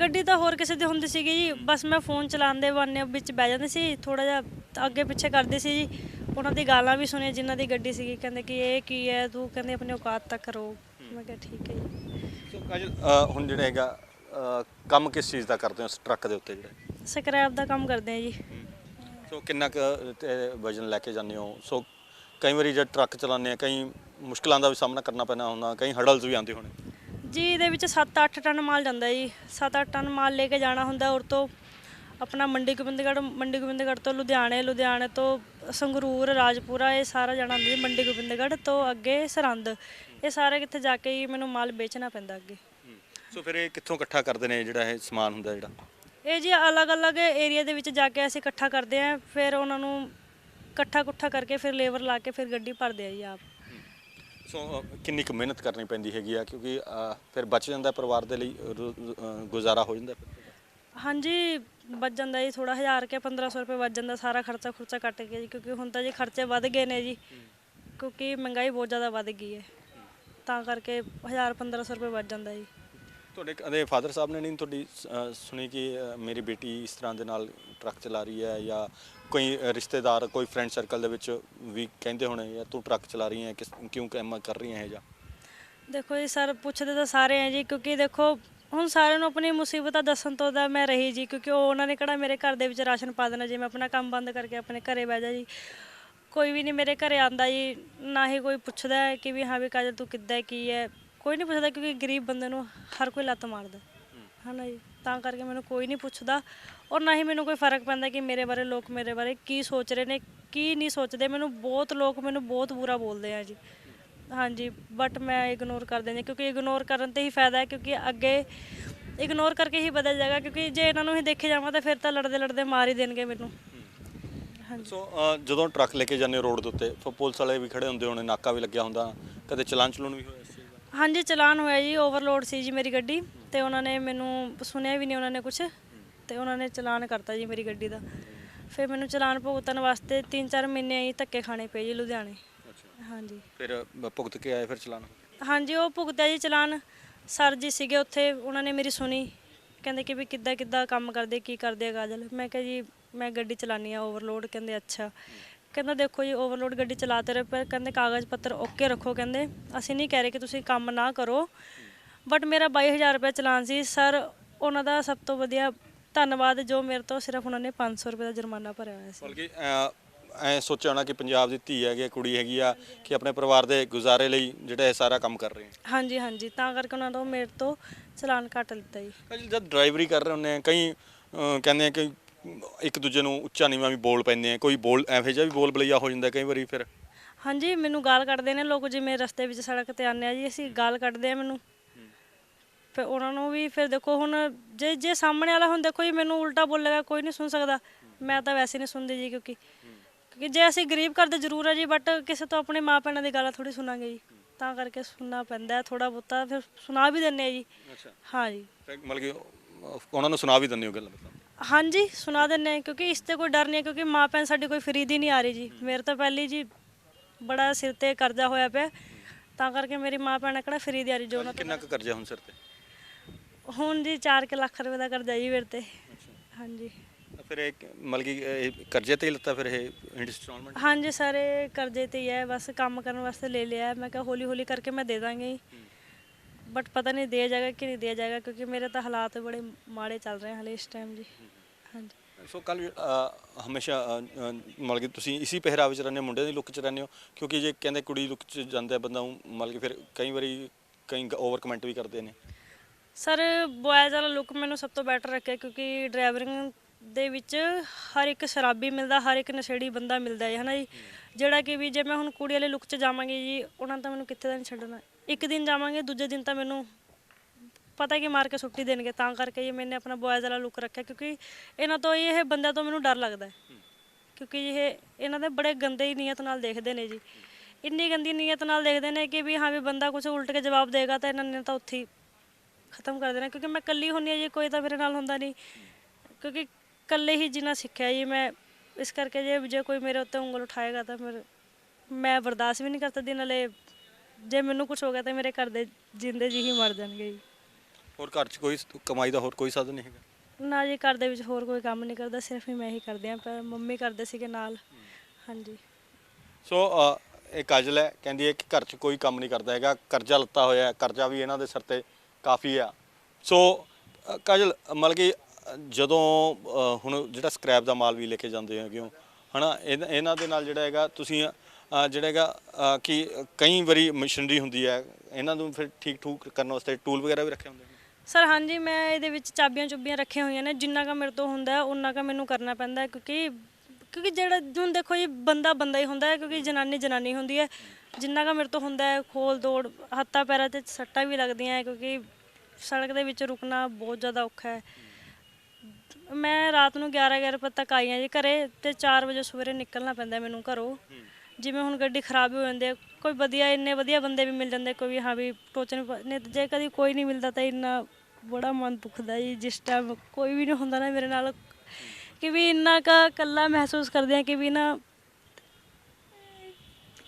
ਗੱਡੀ ਤਾਂ ਹੋਰ ਕਿਸੇ ਦੀ ਹੁੰਦੀ ਸੀਗੀ ਜੀ। ਬਸ ਮੈਂ ਫੋਨ ਚਲਾਉਂਦੇ ਬਾਨੇ ਵਿੱਚ ਬਹਿ ਜਾਂਦੀ ਸੀ। ਥੋੜਾ ਜਿਹਾ ਅੱਗੇ ਪਿੱਛੇ ਕਰਦੀ ਸੀ ਜੀ। ਉਹਨਾਂ ਦੀ ਗਾਲਾਂ ਵੀ ਸੁਣੀਆਂ ਜਿਨ੍ਹਾਂ ਦੀ ਗੱਡੀ ਸੀਗੀ। ਕਹਿੰਦੇ ਕਿ ਇਹ ਕੀ ਹੈ? ਤੂੰ ਕਹਿੰਦੇ ਆਪਣੇ ਔਕਾਤ ਤੱਕ ਕਰੋ। ਮੈਂ ਕਿਹਾ ਠੀਕ ਹੈ ਜੀ। ਸੋ ਕਾਜਲ ਅ, ਹੁਣ ਜਿਹੜਾ ਹੈਗਾ ਅ, ਕੰਮ ਕਿਸ ਚੀਜ਼ ਦਾ ਕਰਦੇ ਹੋ? ਇਸ ਟਰੱਕ ਦੇ ਉੱਤੇ ਜਿਹੜਾ? ਸਕ੍ਰੈਪ ਦਾ ਕੰਮ ਕਰਦੇ ਆ ਜੀ। ਸੋ ਕਿੰਨਾ ਕੁ ਤੇ ਵਜਨ ਲੈ ਕੇ ਜਾਂਦੇ ਹੋ? ਸੋ ਕਈ ਵਾਰੀ ਜਦ ਟਰੱਕ ਚਲਾਉਂਦੇ ਆ ਕਈ ਮੁਸ਼ਕਲਾਂ ਦਾ ਵੀ ਸਾਹਮਣਾ ਕਰਨਾ ਪੈਣਾ ਹੁੰਦਾ ਕਈ ਹਡਲਸ ਵੀ ਆਉਂਦੇ ਹੋਣੇ। ਜੀ ਇਹਦੇ ਵਿੱਚ 7-8 ਟਨ ਮਾਲ ਜਾਂਦਾ ਜੀ। 7-8 ਟਨ ਮਾਲ ਲੈ ਕੇ ਜਾਣਾ ਹੁੰਦਾ ਔਰ ਤੋਂ ਆਪਣਾ ਮੰਡੀ ਗੋਬਿੰਦਗੜ੍ਹ ਮੰਡੀ ਗੋਬਿੰਦਗੜ੍ਹ ਤੋਂ ਲੁਧਿਆਣੇ ਲੁਧਿਆਣੇ ਤੋਂ ਸੰਗਰੂਰ ਰਾਜਪੁਰਾ ਇਹ ਸਾਰਾ ਜਾਣਾ ਹੁੰਦਾ ਜੀ ਮੰਡੀ ਗੋਬਿੰਦਗੜ੍ਹ ਤੋਂ ਅੱਗੇ ਸਰਹੰਦ। ਇਹ ਸਾਰੇ ਕਿੱਥੇ ਜਾ ਕੇ ਹੀ ਮੈਨੂੰ ਮਾਲ ਵੇਚਣਾ ਪੈਂਦਾ ਅੱਗੇ। ਸੋ ਫਿਰ ਇਹ ਕਿੱਥੋਂ ਇਕੱਠਾ ਕਰਦੇ ਨੇ ਜਿਹੜਾ ਇਹ ਸਮਾਨ ਹੁੰਦਾ ਜਿਹੜਾ? ਇਹ ਜੀ ਅਲੱਗ-ਅਲੱਗ ਏਰੀਆ ਦੇ ਵਿੱਚ ਜਾ ਕੇ ਅਸੀਂ ਇਕੱਠਾ ਕਰਦੇ ਆਂ ਫਿਰ ਉਹਨਾਂ ਨੂੰ ਇਕੱਠਾ ਕੁੱਠਾ ਕਰਕੇ ਫਿਰ ਲੇਬਰ ਲਾ ਕੇ ਫਿਰ ਗੱਡੀ ਭਰਦੇ ਆ ਜੀ ਆਪ। ਸੋ ਕਿੰਨੀ ਕੁ ਮਿਹਨਤ ਕਰਨੀ ਪੈਂਦੀ ਹੈਗੀ ਆ ਕਿਉਂਕਿ ਅ, ਫਿਰ ਬਚ ਜਾਂਦਾ ਪਰਿਵਾਰ ਦੇ ਲਈ ਰੋ- ਅ, ਗੁਜ਼ਾਰਾ ਹੋ ਜਾਂਦਾ ਫਿਰ। ਹਾਂਜੀ ਬਚ ਜਾਂਦਾ ਜੀ ਥੋੜਾ ਹਜ਼ਾਰ ਕੇ 1500 ਰੁਪਏ ਵੱਜ ਜਾਂਦਾ ਸਾਰਾ ਖਰਚਾ ਖੁਰਚਾ ਕੱਟ ਕੇ ਜੀ ਕਿਉਂਕਿ ਹੁਣ ਤਾਂ ਜੀ ਖਰਚੇ ਵੱਧ ਗਏ ਨੇ ਜੀ ਕਿਉਂਕਿ ਮਹਿੰਗਾਈ ਬਹੁਤ ਜ਼ਿਆਦਾ ਵੱਧ ਗਈ ਹੈ ਤਾਂ ਕਰਕੇ 1000 1500 ਰੁਪਏ ਵੱਜ ਜਾਂਦਾ ਜੀ ਤੁਹਾਡੇ ਕਦੇ ਫਾਦਰ ਸਾਹਿਬ ਨੇ ਨਹੀਂ ਤੁਹਾਡੀ ਅ, ਸੁਣੀ ਕਿ ਅ, ਮੇਰੀ ਬੇਟੀ ਇਸ ਤਰ੍ਹਾਂ ਦੇ ਨਾਲ ਟਰੱਕ ਚਲਾ ਰਹੀ ਹੈ ਜਾਂ ਕੋਈ ਰਿਸ਼ਤੇਦਾਰ ਕੋਈ ਫਰੈਂਡ ਸਰਕਲ ਦੇ ਵਿੱਚ ਵੀ ਕਹਿੰਦੇ ਹੋਣੇ ਜਾਂ ਤੂੰ ਟਰੱਕ ਚਲਾ ਰਹੀ ਹੈ ਕਿਸ ਕਿਉਂ ਕੰਮ ਕਰ ਰਹੀ ਹੈ ਜਾਂ ਦੇਖੋ ਜੀ ਸਰ ਪੁੱਛਦੇ ਤਾਂ ਸਾਰੇ ਆ ਜੀ ਕਿਉਂਕਿ ਦੇਖੋ ਹੁਣ ਸਾਰਿਆਂ ਨੂੰ ਆਪਣੀ ਮੁਸੀਬਤਾਂ ਦੱਸਣ ਤੋਂ ਤਾਂ ਮੈਂ ਰਹੀ ਜੀ ਕਿਉਂਕਿ ਉਹ ਉਹਨਾਂ ਨੇ ਕਿਹੜਾ ਮੇਰੇ ਘਰ ਦੇ ਵਿੱਚ ਰਾਸ਼ਨ ਪਾ ਦੇਣਾ ਜੀ ਮੈਂ ਆਪਣਾ ਕੰਮ ਬੰਦ ਕਰਕੇ ਆਪਣੇ ਘਰੇ ਬਹਿ ਜਾ ਜੀ। ਕੋਈ ਵੀ ਨਹੀਂ ਮੇਰੇ ਘਰੇ ਆਂਦਾ ਜੀ ਨਾ ਹੀ ਕੋਈ ਪੁੱਛਦਾ ਹੈ ਕਿ ਵੀ ਹਾਂ ਵੀ ਕਾਜਲ ਤੂੰ ਕਿੱਦਾਂ ਹੈ, ਕੀ ਹੈ। ਕੋਈ ਨਹੀਂ ਪੁੱਛਦਾ ਕਿਉਂਕਿ ਗਰੀਬ ਬੰਦੇ ਨੂੰ ਹਰ ਕੋਈ ਲੱਤ ਮਾਰਦਾ। ਹਨਾ ਜੀ? ਤਾਂ ਕਰਕੇ ਮੈਨੂੰ ਕੋਈ ਨਹੀਂ ਪੁੱਛਦਾ ਔਰ ਨਾ ਹੀ ਮੈਨੂੰ ਕੋਈ ਫ਼ਰਕ ਪੈਂਦਾ ਕਿ ਮੇਰੇ ਬਾਰੇ ਲੋਕ ਮੇਰੇ ਬਾਰੇ ਕੀ ਸੋਚ ਰਹੇ ਨੇ, ਕੀ ਨਹੀਂ ਸੋਚਦੇ। ਮੈਨੂੰ ਬਹੁਤ ਲੋਕ ਮੈਨੂੰ ਬਹੁਤ ਬੁਰਾ ਬੋਲਦੇ ਆ ਜੀ। ਹਾਂਜੀ ਬਟ ਮੈਂ ਇਗਨੋਰ ਕਰ ਦਿੰਦੀ ਹਾਂ ਕਿਉਂਕਿ ਇਗਨੋਰ ਕਰਨ ਤੇ ਹੀ ਫਾਇਦਾ ਹੈ ਕਿਉਂਕਿ ਅੱਗੇ ਇਗਨੋਰ ਕਰਕੇ ਹੀ ਬਦਲ ਜਾਏਗਾ ਕਿਉਂਕਿ ਜੇ ਇਹਨਾਂ ਨੂੰ ਹੀ ਦੇਖੇ ਜਾਵਾਂ ਤਾਂ ਫਿਰ ਤਾਂ ਲੜਦੇ ਲੜਦੇ ਮਾਰ ਹੀ ਦੇਣਗੇ ਮੈਨੂੰ। ਹਾਂਜੀ। ਸੋ ਜਦੋਂ ਟਰੱਕ ਲੈ ਕੇ ਜਾਂਦੇ ਰੋਡ ਦੇ ਉੱਤੇ, ਫਿਰ ਪੁਲਿਸ ਵਾਲੇ ਵੀ ਖੜੇ ਹੁੰਦੇ ਹੋਣੇ, ਨਾਕਾ ਵੀ ਲੱਗਿਆ ਹੁੰਦਾ, ਕਦੇ ਚਲਾਨ ਚਲੂਣ ਵੀ ਹੋਇਆ? ਹਾਂਜੀ ਚਲਾਨ ਹੋਇਆ ਜੀ ਓਵਰਲੋਡ ਸੀ ਜੀ ਮੇਰੀ ਗੱਡੀ ਤੇ ਉਹਨਾਂ ਨੇ ਮੈਨੂੰ ਸੁਣਿਆ ਵੀ ਨਹੀਂ ਉਹਨਾਂ ਨੇ ਕੁਝ ਤੇ ਉਹਨਾਂ ਨੇ ਚਲਾਨ ਕਰਤਾ ਜੀ ਮੇਰੀ ਗੱਡੀ ਦਾ। ਫਿਰ ਮੈਨੂੰ ਚਲਾਨ ਭੁਗਤਣ ਵਾਸਤੇ 3-4 ਮਹੀਨੇ ਹੀ ਧੱਕੇ ਖਾਣੇ ਪਏ ਜੀ ਲੁਧਿਆਣੇ। ਹਾਂਜੀ। ਫਿਰ ਭੁਗਤ ਕੇ ਆਏ ਫਿਰ ਚਲਾਨ? ਹਾਂਜੀ ਉਹ ਭੁਗਤਿਆ ਜੀ ਚਲਾਨ। ਸਰ ਜੀ ਸੀਗੇ ਉੱਥੇ ਉਹਨਾਂ ਨੇ ਮੇਰੀ ਸੁਣੀ। ਕਹਿੰਦੇ ਕਿ ਵੀ ਕਿੱਦਾਂ ਕਿੱਦਾਂ ਕੰਮ ਕਰਦੇ ਕੀ ਕਰਦੇ ਆ ਕਾਜਲ ਮੈਂ ਕਿਹਾ ਜੀ ਮੈਂ ਗੱਡੀ ਚਲਾਨੀ ਆ ਓਵਰਲੋਡ ਕਹਿੰਦੇ ਅੱਛਾ। ਕਹਿੰਦਾ ਦੇਖੋ ਜੀ ਓਵਰਲੋਡ ਗੱਡੀ ਚਲਾਤੇ ਰਹੇ ਪਰ ਕਹਿੰਦੇ ਕਾਗਜ਼ ਪੱਤਰ ਓਕੇ ਰੱਖੋ ਕਹਿੰਦੇ। ਅਸੀਂ ਨਹੀਂ ਕਹਿ ਰਹੇ ਕਿ ਤੁਸੀਂ ਕੰਮ ਨਾ ਕਰੋ। ਬਟ ਮੇਰਾ 22000 ਰੁਪਏ ਚਲਾਨ ਸੀ। ਸਰ ਉਹਨਾਂ ਦਾ ਸਭ ਤੋਂ ਵਧੀਆ ਧੰਨਵਾਦ ਜੋ ਮੇਰੇ ਤੋਂ ਸਿਰਫ ਉਹਨਾਂ ਨੇ 500 ਰੁਪਏ ਦਾ ਜੁਰਮਾਨਾ ਭਰਿਆ ਹੋਇਆ ਸੀ। ਬਲਕਿ ਐ ਸੋਚਿਆ ਹੋਣਾ ਕਿ ਪੰਜਾਬ ਦੀ ਧੀ ਹੈਗੀ ਕੁੜੀ ਹੈਗੀ ਆ ਕਿ ਆਪਣੇ ਪਰਿਵਾਰ ਦੇ ਗੁਜ਼ਾਰੇ ਲਈ ਜਿਹੜਾ ਇਹ ਸਾਰਾ ਕੰਮ ਕਰ ਰਹੇ ਹੈ। ਹਾਂਜੀ ਹਾਂਜੀ। ਤਾਂ ਕਰਕੇ ਉਹਨਾਂ ਤੋਂ ਮੇਰੇ ਤੋਂ ਚਲਾਨ ਕੱਟ ਲਿੱਤਾ ਜੀ। ਕਈ ਜਦ ਡਰਾਈਵਰੀ ਕਰ ਰਹੇ ਹੁੰਦੇ ਆ ਕਈ ਅ, ਕਹਿੰਦੇ ਆ ਕਿ ਇੱਕ ਦੂਜੇ ਨੂੰ ਉੱਚਾ ਨੀਵਾਂ ਵੀ ਬੋਲ ਪੈਂਦੇ ਆ ਕੋਈ ਬੋਲ ਐਵੇਂ ਜਿਹਾ ਵੀ ਬੋਲ ਬਲਈਆ ਹੋ ਜਾਂਦਾ ਕਈ ਵਾਰੀ ਫਿਰ। ਹਾਂਜੀ ਮੈਨੂੰ ਗਾਲ ਕੱਢਦੇ ਨੇ ਲੋਕ ਜਿਵੇਂ ਰਸਤੇ ਵਿੱਚ ਸੜਕ ਤੇ ਆਉਂਦੇ ਆ ਜੀ ਅਸੀਂ ਗਾਲ ਕੱਢਦੇ ਆ ਮੈਨੂੰ। ਫਿਰ ਉਹਨਾਂ ਨੂੰ ਵੀ ਫਿਰ ਦੇਖੋ ਹੁਣ ਜੇ ਜੇ ਸਾਹਮਣੇ ਵਾਲਾ ਹੁਣ ਦੇਖੋ ਜੀ ਮੈਨੂੰ ਉਲਟਾ ਬੋਲੇਗਾ ਕੋਈ ਨਹੀਂ ਸੁਣ ਸਕਦਾ। ਮੈਂ ਤਾਂ ਵੈਸੇ ਨਹੀਂ ਸੁਣਦੀ ਜੀ ਕਿਉਂਕਿ ਕਿਉਂਕਿ ਜੇ ਅਸੀਂ ਗਰੀਬ ਕਰਦੇ ਜ਼ਰੂਰ ਹੈ ਜੀ ਬਟ ਕਿਸੇ ਤੋਂ ਆਪਣੇ ਮਾਂ ਭੈਣਾਂ ਦੀ ਗਾਲਾਂ ਥੋੜੀ ਸੁਣਾਂਗੇ ਜੀ। ਤਾਂ ਕਰਕੇ ਸੁਣਨਾ ਪੈਂਦਾ ਥੋੜਾ ਬਹੁਤਾ ਫਿਰ ਸੁਣਾ ਵੀ ਦਿੰਨੇ ਆ ਜੀ। ਅੱਛਾ। ਹਾਂ ਜੀ। ਮਤਲਬ ਕਿ ਉਹਨਾਂ ਨੂੰ ਸੁਣਾ ਵੀ ਦਿੰਦੇ ਹੋ ਗੱਲ ਮਤਲਬ। ਹਾਂਜੀ ਸੁਣਾ ਦਿੰਨੇ ਆ ਕਿਉਂਕਿ ਇਸ ਤੇ ਕੋਈ ਡਰ ਨਹੀਂ ਹੈ ਕਿਉਂਕਿ ਮਾਂ ਭੈਣ ਸਾਡੀ ਕੋਈ ਫਰੀ ਦੀ ਨਹੀਂ ਆ ਰਹੀ ਜੀ। ਮੇਰੇ ਤਾਂ ਪਹਿਲੀ ਜੀ ਬੜਾ ਸਿਰ ਤੇ ਕਰਜ਼ਾ ਹੋਇਆ ਪਿਆ ਤਾਂ ਕਰਕੇ ਮੇਰੀ ਮਾਂ ਭੈਣ ਕਿਹੜਾ ਫਰੀ ਦੀ ਆ ਰਹੀ ਜੋ ਉਹਨਾਂ ਤੋਂ ਕਿੰਨਾ ਕੁ ਕਰਜ਼ਾ ਹੁਣ ਸਿਰ ਤੇ? ਹੁਣ ਜੀ 4 ਲੱਖ ਰੁਪਏ ਦਾ ਕਰਜ਼ਾ ਜੀ ਮੇਰੇ ਤੇ। ਹਾਂਜੀ। ਫਿਰ ਇਹ ਮਤਲਬ ਕਿ ਇਹ ਕਰਜ਼ੇ ਤੇ ਹੀ ਲੱਤਾ ਫਿਰ ਇਹ ਇੰਸਟਾਲਮੈਂਟ ਹਾਂਜੀ ਸਾਰੇ ਕਰਜ਼ੇ ਤੇ ਹੀ ਹੈ ਬਸ ਕੰਮ ਕਰਨ ਵਾਸਤੇ ਲੈ ਲਿਆ ਹੈ। ਮੈਂ ਕਿਹਾ ਹੌਲੀ ਹੌਲੀ ਕਰਕੇ ਮੈਂ ਦੇ ਦਾਂਗੀ ਬਟ ਪਤਾ ਨਹੀਂ ਦਿਆ ਜਾਏਗਾ ਕਿ ਨਹੀਂ ਦਿਆ ਜਾਏਗਾ ਕਿਉਂਕਿ ਮੇਰੇ ਤਾਂ ਹਾਲਾਤ ਬੜੇ ਮਾੜੇ ਚੱਲ ਰਹੇ ਹਨ ਇਸ ਟਾਈਮ ਜੀ ਹਾਂਜੀ ਸੋ ਕੱਲ ਹਮੇਸ਼ਾ ਮਤਲਬ ਕਿ ਤੁਸੀਂ ਇਸੀ ਪਹਿਰਾਵੇ 'ਚ ਰਹਿੰਦੇ ਹੋ ਮੁੰਡਿਆਂ ਦੀ ਲੁੱਕ 'ਚ ਰਹਿੰਦੇ ਹੋ ਕਿਉਂਕਿ ਜੇ ਕਹਿੰਦੇ ਕੁੜੀ ਲੁੱਕ 'ਚ ਜਾਂਦਾ ਬੰਦਾ ਮਤਲਬ ਕਿ ਫਿਰ ਕਈ ਵਾਰੀ ਕਈ ਓਵਰ ਕਮੈਂਟ ਵੀ ਕਰਦੇ ਨੇ ਸਰ ਬॉयਜ਼ ਵਾਲਾ ਲੁੱਕ ਮੈਨੂੰ ਸਭ ਤੋਂ ਬੈਟਰ ਰੱਖਿਆ ਕਿਉਂਕਿ ਡਰਾਈਵਰਿੰਗ ਦੇ ਵਿੱਚ ਹਰ ਇੱਕ ਸ਼ਰਾਬੀ ਮਿਲਦਾ ਹਰ ਇੱਕ ਨਸ਼ੇੜੀ ਬੰਦਾ ਮਿਲਦਾ ਹੈ ਹਨਾ ਜੀ ਜਿਹੜਾ ਕਿ ਵੀ ਜੇ ਮੈਂ ਹੁਣ ਕੁੜੀ ਵਾਲੇ ਲੁੱਕ 'ਚ ਜਾਵਾਂਗੀ ਜੀ ਉਹਨਾਂ ਤਾਂ ਮੈਨੂੰ ਕਿੱਥੇ ਦਾ ਨਹੀਂ ਛੱਡਣਾ ਇੱਕ ਦਿਨ ਜਾਵਾਂਗੇ ਦੂਜੇ ਦਿਨ ਤਾਂ ਮੈਨੂੰ ਪਤਾ ਕਿ ਮਾਰ ਕੇ ਸੁੱਟੀ ਦੇਣਗੇ। ਤਾਂ ਕਰਕੇ ਇਹ ਮੈंने ਆਪਣਾ ਬॉयਜ਼ ਵਾਲਾ ਲੁੱਕ ਰੱਖਿਆ ਕਿਉਂਕਿ ਇਹਨਾਂ ਤੋਂ ਇਹ ਬੰਦਿਆਂ ਤੋਂ ਮੈਨੂੰ ਡਰ ਲੱਗਦਾ ਹੈ। ਕਿਉਂਕਿ ਇਹ ਇਹਨਾਂ ਦੇ ਬੜੇ ਗੰਦੇ ਹੀ ਨੀਅਤ ਨਾਲ ਦੇਖਦੇ ਨੇ ਜੀ। ਇੰਨੀ ਗੰਦੀ ਨੀਅਤ ਨਾਲ ਦੇਖਦੇ ਨੇ ਕਿ ਵੀ ਹਾਂ ਵੀ ਬੰਦਾ ਕੁਝ ਉਲਟ ਕੇ ਜਵਾਬ ਦੇਗਾ ਤਾਂ ਇਹਨਾਂ ਨੇ ਤਾਂ ਉੱਥੇ ਖਤਮ ਕਰ ਦੇਣਾ। ਕਿਉਂਕਿ ਮੈਂ ਇਕੱਲੀ ਹੁੰਨੀ ਆ ਜੀ ਕੋਈ ਤਾਂ ਮੇਰੇ ਨਾਲ ਹੁੰਦਾ ਨਹੀਂ। ਕਿਉਂਕਿ ਇਕੱਲੇ ਹੀ ਜਿੰਨਾ ਸਿੱਖਿਆ ਜੀ ਮੈਂ ਇਸ ਕਰਕੇ ਜੇ ਜੇ ਕੋਈ ਮੇਰੇ ਉੱਤੇ ਉਂਗਲ ਉਠਾਏਗਾ ਤਾਂ ਫਿਰ ਮੈਂ ਬਰਦਾਸ਼ਤ ਵੀ ਨਹੀਂ ਕਰ ਸਕਦੀ ਨਾਲੇ ਜੇ ਮੈਨੂੰ ਕੁਝ ਹੋ ਗਿਆ ਤਾਂ ਮੇਰੇ ਘਰ ਦੇ ਜਿੰਦੇ ਜੀ ਹੀ ਮਰ ਜਾਣਗੇ ਜੀ। ਹੋਰ ਘਰ 'ਚ ਕੋਈ ਕਮਾਈ ਦਾ ਹੋਰ ਕੋਈ ਸਾਧਨ ਨਹੀਂ ਹੈਗਾ? ਨਾ ਜੀ ਘਰ ਦੇ ਵਿੱਚ ਹੋਰ ਕੋਈ ਕੰਮ ਨਹੀਂ ਕਰਦਾ ਸਿਰਫ ਹੀ ਮੈਂ ਹੀ ਕਰਦੀ ਹਾਂ ਪਰ ਮੰਮੀ ਕਰਦੇ ਸੀਗੇ ਨਾਲ। ਹਾਂਜੀ। ਸੋ ਅ, ਇਹ ਕਾਜਲ ਹੈ ਕਹਿੰਦੀ ਹੈ ਕਿ ਘਰ 'ਚ ਕੋਈ ਕੰਮ ਨਹੀਂ ਕਰਦਾ ਹੈਗਾ ਕਰਜ਼ਾ ਲੱਤਾ ਹੋਇਆ ਹੈ ਕਰਜ਼ਾ ਵੀ ਇਹਨਾਂ ਦੇ ਸਿਰ ਤੇ ਕਾਫੀ ਆ। ਸੋ ਅ, ਕਾਜਲ ਮਤਲਬ ਕਿ ਅ, ਜਦੋਂ ਅ, ਹੁਣ ਜਿਹੜਾ ਸਕ੍ਰੈਪ ਦਾ ਮਾਲ ਵੀ ਲੈ ਕੇ ਜਾਂਦੇ ਹੈਗੇ ਹੋ ਹਨਾ ਇਹਨ- ਇਹਨਾਂ ਦੇ ਨਾਲ ਜਿਹੜਾ ਹੈਗਾ ਤੁਸੀਂ ਅ, ਜਿਹੜਾ ਹੈਗਾ ਅ, ਕਿ ਕਈ ਵਾਰੀ ਮਸ਼ੀਨਰੀ ਹੁੰਦੀ ਹੈ ਇਹਨਾਂ ਨੂੰ ਫਿਰ ਠੀਕ ਠੂਕ ਕਰਨ ਵਾਸਤੇ ਟੂਲ ਵਗੈਰਾ ਵੀ ਰੱਖੇ ਹੁੰਦੇ ਨੇ? ਸਰ ਹਾਂਜੀ ਮੈਂ ਇਹਦੇ ਵਿੱਚ ਚਾਬੀਆਂ ਚੁੱਬੀਆਂ ਰੱਖੀਆਂ ਹੋਈਆਂ ਨੇ ਜਿੰਨਾ ਕਾ ਮੇਰੇ ਤੋਂ ਹੁੰਦਾ ਉਨਾ ਕਾ ਮੈਨੂੰ ਕਰਨਾ ਪੈਂਦਾ ਕਿਉਂਕਿ ਕਿਉਂਕਿ ਜਿਹੜਾ ਹੁਣ ਦੇਖੋ ਜੀ ਬੰਦਾ ਬੰਦਾ ਹੀ ਹੁੰਦਾ ਹੈ ਕਿਉਂਕਿ ਜਨਾਨੀ ਜਨਾਨੀ ਹੁੰਦੀ ਹੈ ਜਿੰਨਾ ਕਾ ਮੇਰੇ ਤੋਂ ਹੁੰਦਾ ਹੈ ਖੋਲ ਤੋੜ ਹੱਥਾਂ ਪੈਰਾਂ ਤੇ ਸੱਟਾਂ ਵੀ ਲੱਗਦੀਆਂ ਹੈ ਕਿਉਂਕਿ ਸੜਕ ਦੇ ਵਿੱਚ ਰੁਕਣਾ ਬਹੁਤ ਜ਼ਿਆਦਾ ਔਖਾ ਹੈ। ਮੈਂ ਰਾਤ ਨੂੰ 11 11 ਵਜੇ ਤੱਕ ਆਈ ਹਾਂ ਜੀ ਘਰੇ ਤੇ 4 ਵਜੇ ਸਵੇਰੇ ਨਿਕਲਣਾ ਪੈਂਦਾ ਮੈਨੂੰ ਘਰੋਂ। ਜਿਵੇਂ ਹੁਣ ਗੱਡੀ ਖਰਾਬ ਹੋ ਜਾਂਦੀ ਹੈ ਕੋਈ ਵਧੀਆ ਇੰਨੇ ਵਧੀਆ ਬੰਦੇ ਵੀ ਮਿਲ ਜਾਂਦੇ ਕੋਈ ਵੀ ਹਾਂ ਵੀ ਟੋਚਨ ਨਹੀਂ ਜੇ ਕਦੀ ਕੋਈ ਨਹੀਂ ਮਿਲਦਾ ਤਾਂ ਇੰਨਾ ਬੜਾ ਮਨ ਦੁਖਦਾ ਜੀ ਜਿਸ ਟਾਈਮ ਕੋਈ ਵੀ ਨਹੀਂ ਹੁੰਦਾ ਨਾ ਮੇਰੇ ਨਾਲ ਕਿ ਵੀ ਇੰਨਾ ਕਾ ਇਕੱਲਾ ਮਹਿਸੂਸ ਕਰਦੇ ਆ ਕਿ ਵੀ ਨਾ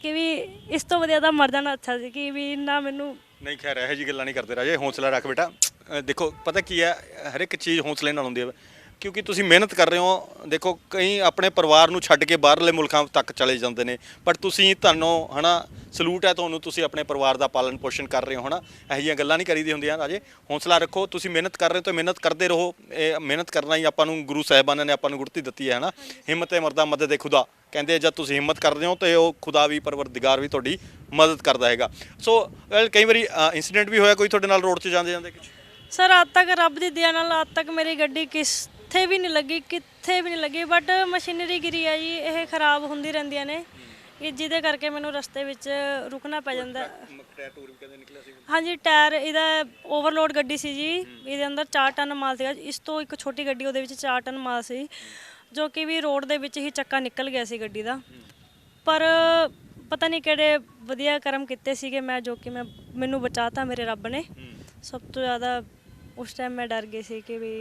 ਕਿ ਵੀ ਇਸ ਤੋਂ ਵਧੀਆ ਤਾਂ ਮਰ ਜਾਣਾ ਅੱਛਾ ਸੀ ਕਿ ਵੀ ਇੰਨਾ ਮੈਨੂੰ ਨਹੀਂ ਖੈਰ ਇਹੋ ਜੀ ਗੱਲਾਂ ਨਹੀਂ ਕਰਦੇ ਰਾਜੇ ਹੌਸਲਾ ਰੱਖ ਬੇਟਾ। ਅ, ਦੇਖੋ ਪਤਾ ਕੀ ਹੈ ਹਰ ਇੱਕ ਚੀਜ਼ ਹੌਸਲੇ ਨਾਲ ਹੁੰਦੀ ਹੈ। ਕਿਉਂਕਿ ਤੁਸੀਂ ਮਿਹਨਤ ਕਰ ਰਹੇ ਹੋ ਦੇਖੋ ਕਈ ਆਪਣੇ ਪਰਿਵਾਰ ਨੂੰ ਛੱਡ ਕੇ ਬਾਹਰਲੇ ਮੁਲਕਾਂ ਤੱਕ ਚਲੇ ਜਾਂਦੇ ਨੇ ਬਟ ਤੁਸੀਂ ਤੁਹਾਨੂੰ ਹਨਾ ਸਲੂਟ ਹੈ ਤੁਹਾਨੂੰ ਤੁਸੀਂ ਆਪਣੇ ਪਰਿਵਾਰ ਦਾ ਪਾਲਣ ਪੋਸ਼ਣ ਕਰ ਰਹੇ ਹੋ ਹਨਾ ਇਹੋ ਜਿਹੀਆਂ ਗੱਲਾਂ ਨਹੀਂ ਕਰੀਦੀ ਹੁੰਦੀਆਂ ਰਾਜੇ। ਹੌਸਲਾ ਰੱਖੋ ਤੁਸੀਂ ਮਿਹਨਤ ਕਰ ਰਹੇ ਹੋ ਤਾਂ ਮਿਹਨਤ ਕਰਦੇ ਰਹੋ ਇਹ ਮਿਹਨਤ ਕਰਨਾ ਹੀ ਆਪਾਂ ਨੂੰ ਗੁਰੂ ਸਾਹਿਬਾਨਾਂ ਨੇ ਆਪਾਂ ਨੂੰ ਗੁਰਤੀ ਦਿੱਤੀ ਹੈ ਹਨਾ। ਹਿੰਮਤ ਹੈ ਮਰਦਾ ਮਦਦ ਹੈ ਖੁਦਾ ਕਹਿੰਦੇ ਜਦ ਤੁਸੀਂ ਹਿੰਮਤ ਕਰਦੇ ਹੋ ਤੇ ਉਹ ਖੁਦਾ ਵੀ ਪਰਵਰਦਿਗਾਰ ਵੀ ਤੁਹਾਡੀ ਮਦਦ ਕਰਦਾ ਹੈਗਾ। ਸੋ ਕਈ ਵਾਰੀ ਇੰਸੀਡੈਂਟ ਵੀ ਹੋਇਆ ਕੋਈ ਤੁਹਾਡੇ ਨਾਲ ਰੋਡ 'ਤੇ ਜਾਂਦੇ ਜਾਂਦੇ ਕੁਝ ਸਰ ਅੱਜ ਤੱਕ ਰੱਬ ਦੀ ਦਇਆ ਨਾਲ ਅੱਜ ਤੱਕ ਮੇਰੀ ਗੱਡੀ ਕਿੱਥੇ ਵੀ ਨਹੀਂ ਲੱਗੀ, ਕਿੱਥੇ ਵੀ ਨਹੀਂ ਲੱਗੀ ਬਟ ਮਸ਼ੀਨਰੀ ਗਿਰੀ ਆ ਜੀ, ਇਹ ਖਰਾਬ ਹੁੰਦੀ ਰਹਿੰਦੀਆਂ ਨੇ। ਇਹ ਜਿਹਦੇ ਕਰਕੇ ਮੈਨੂੰ ਰਸਤੇ ਵਿੱਚ ਰੁਕਣਾ ਪੈ ਜਾਂਦਾ। ਟਾਇਰ ਟੂਰ ਵੀ ਕਹਿੰਦੇ ਨਿਕਲਿਆ ਸੀ ਹਾਂਜੀ, ਟਾਇਰ ਇਹਦਾ ਓਵਰਲੋਡ ਗੱਡੀ ਸੀ ਜੀ। ਇਹਦੇ ਅੰਦਰ 4 ਟਨ ਮਾਲ ਸੀਗਾ। ਇਸ ਤੋਂ ਇੱਕ ਛੋਟੀ ਗੱਡੀ, ਉਹਦੇ ਵਿੱਚ 4 ਟਨ ਮਾਲ ਸੀ, ਜੋ ਕਿ ਵੀ ਰੋਡ ਦੇ ਵਿੱਚ ਹੀ ਚੱਕਾ ਨਿਕਲ ਗਿਆ ਸੀ ਗੱਡੀ ਦਾ। ਪਰ ਪਤਾ ਨਹੀਂ ਕਿਹੜੇ ਵਧੀਆ ਕਰਮ ਕੀਤੇ ਸੀਗੇ ਮੈਂ, ਜੋ ਕਿ ਮੈਂ, ਮੈਨੂੰ ਬਚਾਤਾ ਮੇਰੇ ਰੱਬ ਨੇ। ਸਭ ਤੋਂ ਜ਼ਿਆਦਾ ਉਸ ਟਾਈਮ ਮੈਂ ਡਰ ਗਈ ਸੀ ਕਿ ਵੀ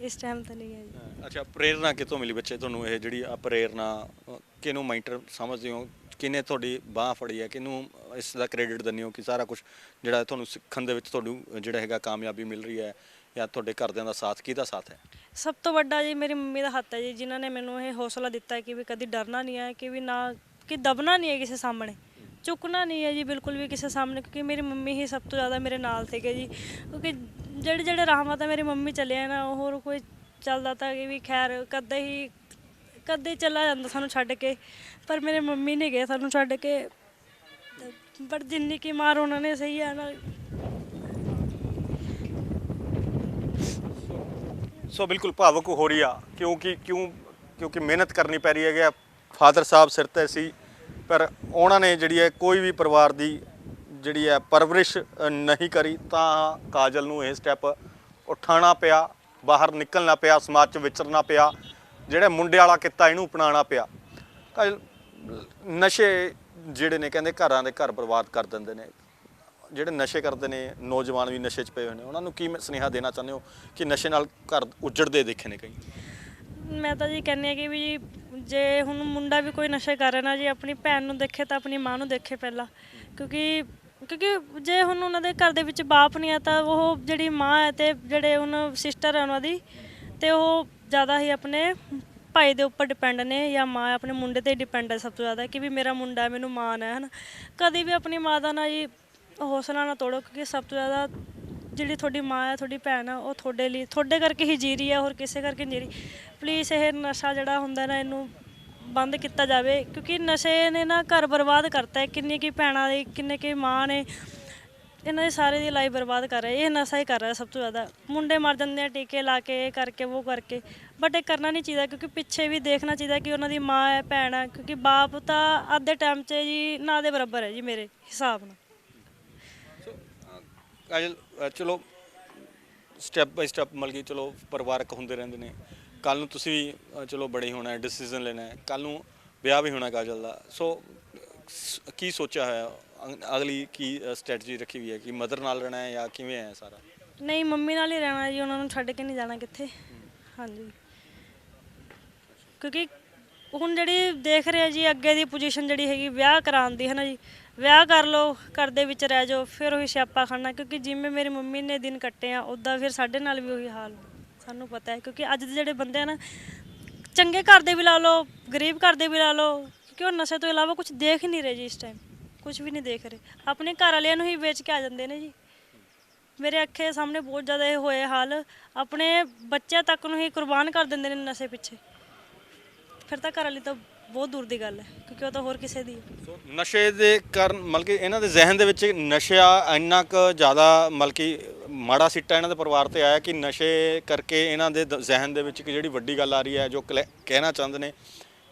ਇਸ ਟਾਈਮ ਤਾਂ ਨਹੀਂ ਹੈ ਜੀ। ਅੱਛਾ ਪ੍ਰੇਰਨਾ ਕਿੱਥੋਂ ਮਿਲੀ ਬੱਚੇ ਤੁਹਾਨੂੰ ਇਹ ਜਿਹੜੀ ਆ ਪ੍ਰੇਰਨਾ ਅ, ਕਿਹਨੂੰ ਮੈਂਟਰ ਸਮਝਦੇ ਹੋ? ਕਿਨੇ ਤੁਹਾਡੀ ਬਾਹ ਫੜੀ ਹੈ? ਕਿਹਨੂੰ ਇਸ ਦਾ ਕ੍ਰੈਡਿਟ ਦਿੰਦੇ ਹੋ ਕਿ ਸਾਰਾ ਕੁਝ ਜਿਹੜਾ ਤੁਹਾਨੂੰ ਸਿੱਖਣ ਦੇ ਵਿੱਚ ਤੁਹਾਨੂੰ ਜਿਹੜਾ ਹੈਗਾ ਕਾਮਯਾਬੀ ਮਿਲ ਰਹੀ ਹੈ ਜਾਂ ਤੁਹਾਡੇ ਘਰਦਿਆਂ ਦਾ ਸਾਥ ਕਿਹਦਾ ਸਾਥ ਹੈ? ਸਭ ਤੋਂ ਵੱਡਾ ਜੀ ਮੇਰੀ ਮੰਮੀ ਦਾ ਹੱਥ ਹੈ ਜੀ ਜਿਨ੍ਹਾਂ ਨੇ ਮੈਨੂੰ ਇਹ ਹੌਸਲਾ ਦਿੱਤਾ ਹੈ ਕਿ ਵੀ ਕਦੀ ਡਰਨਾ ਨਹੀਂ ਹੈ ਕਿ ਵੀ ਨਾ ਕਿ ਦਬਣਾ ਨਹੀਂ ਹੈ ਕਿਸੇ ਸਾਹਮਣੇ। ਝੁਕਣਾ ਨਹੀਂ ਹੈ ਜੀ ਬਿਲਕੁਲ ਵੀ ਕਿਸੇ ਸਾਹਮਣੇ, ਕਿਉਂਕਿ ਮੇਰੀ ਮੰਮੀ ਹੀ ਸਭ ਤੋਂ ਜ਼ਿਆਦਾ ਮੇਰੇ ਨਾਲ ਸੀਗੇ ਜੀ। ਕਿਉਂਕਿ ਜਿਹੜੇ ਜਿਹੜੇ ਰਾਹਾਂ ਤਾਂ ਮੇਰੀ ਮੰਮੀ ਚੱਲੇ ਆ ਨਾ, ਹੋਰ ਕੋਈ ਚੱਲਦਾ ਤਾਂ ਕਿ ਵੀ ਖੈਰ ਕਦੇ ਹੀ, ਕਦੇ ਚਲਾ ਜਾਂਦਾ ਸਾਨੂੰ ਛੱਡ ਕੇ। ਪਰ ਮੇਰੇ ਮੰਮੀ ਨਹੀਂ ਗਏ ਸਾਨੂੰ ਛੱਡ ਕੇ। ਪਰ ਜਿੰਨੀ ਕੀ ਮਾਰ ਉਹਨਾਂ ਨੇ ਸਹੀ ਹੈ ਨਾ। ਸੋ ਬਿਲਕੁਲ ਭਾਵੁਕ ਹੋ ਰਹੀ ਆ, ਕਿਉਂਕਿ, ਕਿਉਂ, ਕਿਉਂਕਿ ਮਿਹਨਤ ਕਰਨੀ ਪੈ ਰਹੀ ਹੈ ਫਾਦਰ ਸਾਹਿਬ ਸਿਰ ਤੇ ਸੀ ਪਰ ਉਹਨਾਂ ਨੇ ਜਿਹੜੀ ਹੈ ਕੋਈ ਵੀ ਪਰਿਵਾਰ ਦੀ ਜਿਹੜੀ ਹੈ ਪਰਵਰਿਸ਼ ਨਹੀਂ ਕਰੀ, ਤਾਂ ਕਾਜਲ ਨੂੰ ਇਹ ਸਟੈਪ ਉਠਾਉਣਾ ਪਿਆ, ਬਾਹਰ ਨਿਕਲਣਾ ਪਿਆ, ਸਮਾਜ 'ਚ ਵਿਚਰਨਾ ਪਿਆ, ਜਿਹੜਾ ਮੁੰਡੇ ਵਾਲਾ ਕਿੱਤਾ ਇਹਨੂੰ ਅਪਣਾਉਣਾ ਪਿਆ। ਕਾਜਲ, ਨਸ਼ੇ ਜਿਹੜੇ ਨੇ ਕਹਿੰਦੇ ਘਰਾਂ ਦੇ ਘਰ ਬਰਬਾਦ ਕਰ ਦਿੰਦੇ ਨੇ। ਜਿਹੜੇ ਨਸ਼ੇ ਕਰਦੇ ਨੇ, ਨੌਜਵਾਨ ਵੀ ਨਸ਼ੇ 'ਚ ਪਏ ਹੋਏ ਨੇ, ਉਹਨਾਂ ਨੂੰ ਕੀ ਸੁਨੇਹਾ ਦੇਣਾ ਚਾਹੁੰਦੇ ਹੋ ਕਿ ਨਸ਼ੇ ਨਾਲ ਘਰ ਉਜੜਦੇ ਦੇਖੇ ਨੇ ਕਈ? ਮੈਂ ਤਾਂ ਜੀ ਕਹਿੰਦੀ ਹਾਂ ਕਿ ਵੀ ਜੇ ਹੁਣ ਮੁੰਡਾ ਵੀ ਕੋਈ ਨਸ਼ਾ ਕਰ ਰਿਹਾ ਨਾ, ਜੀ ਆਪਣੀ ਭੈਣ ਨੂੰ ਦੇਖੇ ਤਾਂ ਆਪਣੀ ਮਾਂ ਨੂੰ ਦੇਖੇ ਪਹਿਲਾਂ। ਕਿਉਂਕਿ ਕਿਉਂਕਿ ਜੇ ਹੁਣ ਉਹਨਾਂ ਦੇ ਘਰ ਦੇ ਵਿੱਚ ਬਾਪ ਨਹੀਂ ਆ, ਤਾਂ ਉਹ ਜਿਹੜੀ ਮਾਂ ਹੈ ਤੇ ਜਿਹੜੇ ਹੁਣ ਸਿਸਟਰ ਹੈ ਉਹਨਾਂ ਦੀ, ਤੇ ਉਹ ਜ਼ਿਆਦਾ ਹੀ ਆਪਣੇ ਭਾਈ ਦੇ ਉੱਪਰ ਡਿਪੈਂਡ ਨੇ ਜਾਂ ਮਾਂ ਆਪਣੇ ਮੁੰਡੇ ਤੇ ਡਿਪੈਂਡ ਹੈ ਸਭ ਤੋਂ ਜ਼ਿਆਦਾ, ਕਿ ਵੀ ਮੇਰਾ ਮੁੰਡਾ ਹੈ, ਮੈਨੂੰ ਮਾਣ ਹੈ, ਹਨ। ਕਦੇ ਵੀ ਆਪਣੀ ਮਾਂ ਦਾ ਨਾ ਜੀ ਹੌਸਲਾ ਨਾ ਤੋੜੋ, ਕਿਉਂਕਿ ਸਭ ਤੋਂ ਜ਼ਿਆਦਾ ਜਿਹੜੀ ਤੁਹਾਡੀ ਮਾਂ ਹੈ, ਤੁਹਾਡੀ ਭੈਣ ਆ, ਉਹ ਤੁਹਾਡੇ ਲਈ, ਤੁਹਾਡੇ ਕਰਕੇ ਹੀ ਜੀ ਰਹੀ ਹੈ ਹੋਰ ਕਿਸੇ ਕਰਕੇ ਨਹੀਂ ਜੀ ਰਹੀ ਪਲੀਜ਼ ਇਹ ਨਸ਼ਾ ਜਿਹੜਾ ਹੁੰਦਾ ਨਾ, ਇਹਨੂੰ ਬੰਦ ਕੀਤਾ ਜਾਵੇ, ਕਿਉਂਕਿ ਨਸ਼ੇ ਨੇ ਨਾ ਘਰ ਬਰਬਾਦ ਕਰਤਾ ਹੈ। ਕਿੰਨੀ ਕੀ ਭੈਣਾਂ ਦੀ, ਕਿੰਨੇ ਕੀ ਮਾਂ ਨੇ, ਇਹਨਾਂ ਦੇ ਸਾਰੇ ਦੀ ਲਾਈਫ ਬਰਬਾਦ ਕਰ ਰਿਹਾ ਇਹ ਨਸ਼ਾ ਹੀ ਕਰ ਰਿਹਾ ਸਭ ਤੋਂ ਜ਼ਿਆਦਾ। ਮੁੰਡੇ ਮਰ ਜਾਂਦੇ ਆ, ਟੀਕੇ ਲਾ ਕੇ, ਇਹ ਕਰਕੇ, ਉਹ ਕਰਕੇ। ਬਟ ਇਹ ਕਰਨਾ ਨਹੀਂ ਚਾਹੀਦਾ, ਕਿਉਂਕਿ ਪਿੱਛੇ ਵੀ ਦੇਖਣਾ ਚਾਹੀਦਾ ਕਿ ਉਹਨਾਂ ਦੀ ਮਾਂ ਹੈ, ਭੈਣ ਹੈ, ਕਿਉਂਕਿ ਬਾਪ ਤਾਂ ਅੱਜ ਦੇ ਟਾਈਮ 'ਚ ਜੀ ਨਾ ਦੇ ਬਰਾਬਰ ਹੈ ਜੀ ਮੇਰੇ ਹਿਸਾਬ ਨਾਲ। ਕਾਜਲ ਚਲੋ ਸਟੈਪ ਬਾਈ ਸਟੈਪ ਮਤਲਬ ਕਿ ਚਲੋ ਪਰਿਵਾਰਕ ਹੁੰਦੇ ਰਹਿੰਦੇ ਨੇ। ਕੱਲ ਨੂੰ ਤੁਸੀਂ ਵੀ ਚਲੋ ਬੜੇ ਹੋਣਾ ਹੈ ਡਿਸੀਜਨ ਲੈਣਾ ਹੈ। ਕੱਲ ਨੂੰ ਵਿਆਹ ਵੀ ਹੋਣਾ ਕਾਜਲ ਦਾ। ਸੋ, ਕੀ ਸੋਚਿਆ ਹੋਇਆ? ਅਗਲੀ ਕੀ ਸਟ੍ਰੈਟਜੀ ਰੱਖੀ ਹੋਈ ਹੈ ਕਿ ਮਦਰ ਨਾਲ ਰਹਿਣਾ ਹੈ ਜਾਂ ਕਿਵੇਂ ਹੈ ਸਾਰਾ? ਨਹੀਂ, ਮੰਮੀ ਨਾਲ ਹੀ ਰਹਿਣਾ ਜੀ, ਉਹਨਾਂ ਨੂੰ ਛੱਡ ਕੇ ਨਹੀਂ ਜਾਣਾ ਕਿੱਥੇ? ਹਾਂਜੀ। ਕਿਉਂਕਿ ਹੁਣ ਜਿਹੜੀ ਦੇਖ ਰਿਹਾ ਜੀ, ਅੱਗੇ ਦੀ ਪੋਜੀਸ਼ਨ ਜਿਹੜੀ ਹੈਗੀ, ਵਿਆਹ ਕਰਾਉਣ ਦੀ, ਹੈ ਨਾ ਜੀ? ਵਿਆਹ ਕਰ ਲਓ, ਘਰ ਦੇ ਵਿੱਚ ਰਹਿ ਜਾਓ, ਫਿਰ ਉਹੀ ਸਿਆਪਾ ਖਾਣਾ, ਕਿਉਂਕਿ ਜਿਵੇਂ ਮੇਰੀ ਮੰਮੀ ਨੇ ਦਿਨ ਕੱਟੇ ਆ ਉਦਾਂ ਫਿਰ ਸਾਡੇ ਨਾਲ ਵੀ ਉਹੀ ਹਾਲ ਸਾਨੂੰ ਪਤਾ ਹੈ, ਕਿਉਂਕਿ ਅੱਜ ਦੇ ਜਿਹੜੇ ਬੰਦੇ ਆ ਨਾ, ਚੰਗੇ ਘਰ ਦੇ ਵੀ ਲਾ ਲਓ, ਗਰੀਬ ਘਰ ਦੇ ਵੀ ਲਾ ਲਓ, ਕਿਉਂਕਿ ਉਹ ਨਸ਼ੇ ਤੋਂ ਇਲਾਵਾ ਕੁਝ ਦੇਖ ਹੀ ਨਹੀਂ ਰਹੇ ਜੀ ਇਸ ਟਾਈਮ ਕੁਝ ਵੀ ਨਹੀਂ ਦੇਖ ਰਹੇ। ਆਪਣੇ ਘਰ ਵਾਲਿਆਂ ਨੂੰ ਹੀ ਵੇਚ ਕੇ ਆ ਜਾਂਦੇ ਨੇ ਜੀ। ਮੇਰੇ ਅੱਖੇ ਸਾਹਮਣੇ ਬਹੁਤ ਜ਼ਿਆਦਾ ਇਹ ਹੋਏ ਹਾਲ। ਆਪਣੇ ਬੱਚਿਆਂ ਤੱਕ ਨੂੰ ਹੀ ਕੁਰਬਾਨ ਕਰ ਦਿੰਦੇ ਨੇ ਨਸ਼ੇ ਪਿੱਛੇ। ਫਿਰ ਤਾਂ ਘਰ ਵਾਲੀ ਤਾਂ ਬਹੁਤ ਦੂਰ ਦੀ ਗੱਲ ਹੈ ਕਿਉਂਕਿ ਉਹ ਤਾਂ ਹੋਰ ਕਿਸੇ ਦੀ ਹੈ। ਸੋ ਨਸ਼ੇ ਦੇ ਕਾਰਨ ਮਤਲਬ ਕਿ ਇਹਨਾਂ ਦੇ ਜ਼ਿਹਨ ਦੇ ਵਿੱਚ ਨਸ਼ਾ ਇੰਨਾ ਕੁ ਜ਼ਿਆਦਾ ਮਤਲਬ ਕਿ ਮਾੜਾ ਸਿੱਟਾ ਇਹਨਾਂ ਦੇ ਪਰਿਵਾਰ ਤੇ ਆਇਆ ਕਿ ਨਸ਼ੇ ਕਰਕੇ ਇਹਨਾਂ ਦੇ ਦ- ਜ਼ਿਹਨ ਦੇ ਵਿੱਚ ਇੱਕ ਜਿਹੜੀ ਵੱਡੀ ਗੱਲ ਆ ਰਹੀ ਹੈ ਜੋ ਕਲੈ- ਕਹਿਣਾ ਚਾਹੁੰਦੇ ਨੇ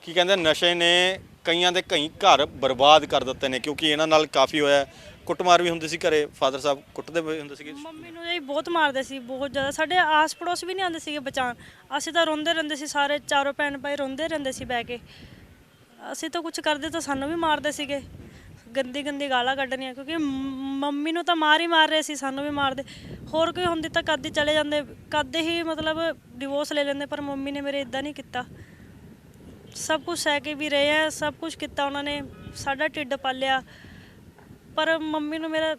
ਕੀ ਕਹਿੰਦੇ ਨਸ਼ੇ ਨੇ ਕਈਆਂ ਦੇ ਕਈ ਘਰ ਬਰਬਾਦ ਕਰ ਦਿੱਤੇ ਨੇ ਕਿਉਂਕਿ ਇਹਨਾਂ ਨਾਲ ਕਾਫੀ ਹੋਇਆ ਹੈ। ਕੁੱਟਮਾਰ ਵੀ ਹੁੰਦੀ ਸੀ ਘਰੇ ਫਾਦਰ ਸਾਹਿਬ ਕੁੱਟਦੇ ਵੀ ਹੁੰਦੇ ਸੀਗੇ। ਮੰਮੀ ਨੂੰ ਜੀ ਬਹੁਤ ਮਾਰਦੇ ਸੀ ਬਹੁਤ ਜ਼ਿਆਦਾ। ਸਾਡੇ ਆਸ ਪੜੋਸ ਵੀ ਨਹੀਂ ਆਉਂਦੇ ਸੀਗੇ ਬਚਾਉਣ। ਅਸੀਂ ਤਾਂ ਰੋਂਦੇ ਰਹਿੰਦੇ ਸੀ ਸਾਰੇ ਚਾਰੋਂ ਭੈਣ ਭਾਈ ਰੋਂਦੇ ਰਹਿੰਦੇ ਸੀ ਬਹਿ ਕੇ। ਅਸੀਂ ਤਾਂ ਕੁਝ ਕਰਦੇ ਤਾਂ ਸਾਨੂੰ ਵੀ ਮਾਰਦੇ ਸੀਗੇ। ਗੰਦੀ ਗੰਦੀ ਗਾਲਾਂ ਕੱਢਣੀਆਂ, ਕਿਉਂਕਿ ਮੰਮੀ ਨੂੰ ਤਾਂ ਮਾਰ ਹੀ ਮਾਰ ਰਹੇ ਸੀ, ਸਾਨੂੰ ਵੀ ਮਾਰਦੇ। ਹੋਰ ਕੋਈ ਹੁੰਦੀ ਤਾਂ ਕਦੇ ਚਲੇ ਜਾਂਦੇ, ਕਦੇ ਹੀ ਮਤਲਬ ਡਿਵੋਰਸ ਲੈ ਲੈਂਦੇ, ਪਰ ਮੰਮੀ ਨੇ ਮੇਰੇ ਇਦਾਂ ਨਹੀਂ ਕੀਤਾ। ਸਭ ਕੁਝ ਸਹਿ ਕੇ ਵੀ ਰਹੇ ਆ, ਸਭ ਕੁਝ ਕੀਤਾ ਉਹਨਾਂ ਨੇ, ਸਾਡਾ ਢਿੱਡ ਪਾਲਿਆ। ਪਰ ਮੰਮੀ ਨੂੰ ਮੇਰਾ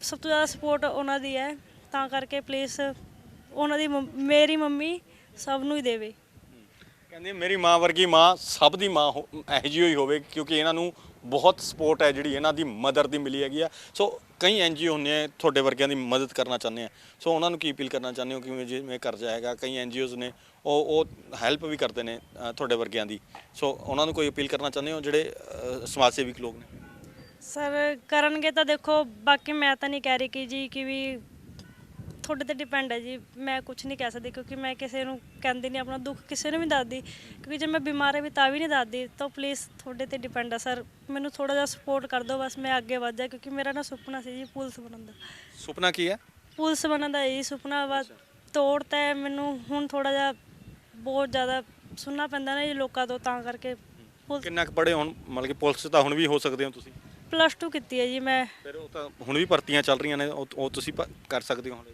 ਸਭ ਤੋਂ ਜ਼ਿਆਦਾ ਸਪੋਰਟ ਉਹਨਾਂ ਦੀ ਹੈ, ਤਾਂ ਕਰਕੇ ਪਲੀਜ਼ ਉਹਨਾਂ ਦੀ ਮੰਮ- ਮੇਰੀ ਮੰਮੀ ਸਭ ਨੂੰ ਹੀ ਦੇਵੇ। ਕਹਿੰਦੇ, ਮੇਰੀ ਮਾਂ ਵਰਗੀ ਮਾਂ ਸਭ ਦੀ ਮਾਂ ਹੋ- ਇਹੋ ਜਿਹੀ ਹੋਈ ਹੋਵੇ, ਕਿਉਂਕਿ ਇਹਨਾਂ ਨੂੰ ਬਹੁਤ ਸਪੋਰਟ ਹੈ ਜਿਹੜੀ ਇਹਨਾਂ ਦੀ ਮਦਰ ਦੀ ਮਿਲੀ ਹੈਗੀ ਆ। ਸੋ ਕਈ ਐਨਜੀਓ ਹੁੰਦੇ ਆ, ਤੁਹਾਡੇ ਵਰਗਿਆਂ ਦੀ ਮਦਦ ਕਰਨਾ ਚਾਹੁੰਦੇ ਆ। ਸੋ ਉਹਨਾਂ ਨੂੰ ਕੀ ਅਪੀਲ ਕਰਨਾ ਚਾਹੁੰਦੇ ਹੋ? ਕਿ ਜਿਵੇਂ ਕਰਜ਼ਾ ਹੈਗਾ, ਕਈ ਐਨਜੀਓਜ਼ ਨੇ, ਉਹ ਉਹ ਹੈਲਪ ਵੀ ਕਰਦੇ ਨੇ ਤੁਹਾਡੇ ਵਰਗਿਆਂ ਦੀ। ਸੋ ਉਹਨਾਂ ਨੂੰ ਕੋਈ ਅਪੀਲ ਕਰਨਾ ਚਾਹੁੰਦੇ ਹੋ, ਜਿਹੜੇ ਸਮਾਜ ਸੇਵੀਕ ਲੋਕ ਨੇ? ਸਰ, ਕਰਨਗੇ ਤਾਂ ਦੇਖੋ, ਬਾਕੀ ਮੈਂ ਤਾਂ ਨਹੀਂ ਕਹਿ ਰਹੀ ਕਿ ਜੀ, ਕਿ ਵੀ ਤੁਹਾਡੇ ਤੇ ਡਿਪੈਂਡ ਹੈ ਜੀ। ਮੈਂ ਕੁਝ ਨਹੀਂ ਕਹਿ ਸਕਦੀ ਕਿਉਂਕਿ ਮੈਂ ਕਿਸੇ ਨੂੰ ਕਹਿੰਦੀ ਨਹੀਂ ਆਪਣਾ ਦੁੱਖ ਕਿਸੇ ਨੂੰ ਵੀ ਦੱਸਦੀ। ਕਿਉਂਕਿ ਜੇ ਮੈਂ ਬਿਮਾਰ ਹੈ ਵੀ ਤਾਂ ਵੀ ਨਹੀਂ ਦੱਸਦੀ। ਤਾਂ ਪਲੀਜ਼ ਤੁਹਾਡੇ ਤੇ ਡਿਪੈਂਡ ਹੈ ਸਰ ਮੈਨੂੰ ਥੋੜਾ ਜਿਹਾ ਸਪੋਰਟ ਕਰ ਦਿਓ ਬਸ ਮੈਂ ਅੱਗੇ ਵਧ ਜਾ ਕਿਉਂਕਿ ਮੇਰਾ ਨਾ ਸੁਪਨਾ ਸੀ ਜੀ ਪੁਲਿਸ ਬਣਨ ਦਾ। ਸੁਪਨਾ ਕੀ ਹੈ? ਪੁਲਿਸ ਬਣਨ ਦਾ ਇਹ ਸੁਪਨਾ। ਵਾ ਤੋੜਤਾ ਹੈ ਮੈਨੂੰ ਹੁਣ ਥੋੜਾ ਜਿਹਾ ਬਹੁਤ ਜ਼ਿਆਦਾ ਸੁਣਨਾ ਪੈਂਦਾ ਨਾ ਜੀ ਲੋਕਾਂ ਤੋਂ ਤਾਂ ਕਰਕੇ ਕਿੰਨਾ ਕੁ ਪੜ੍ਹੇ ਹੁਣ? ਮਤਲਬ ਕਿ ਪੁਲਿਸ ਤਾਂ ਹੁਣ ਵੀ ਹੋ ਸਕਦੇ ਹੋ ਤੁਸੀਂ। ਪਲੱਸ 2 ਕੀਤੀ ਹੈ ਜੀ ਮੈਂ। ਫਿਰ ਉਹ ਤਾਂ ਹੁਣ ਵੀ ਭਰਤੀਆਂ ਚੱਲ ਰਹੀਆਂ ਨੇ ਉਹ ਉਹ ਤੁਸੀਂ ਪ- ਕਰ ਸਕਦੇ ਹੋ ਹੁਣ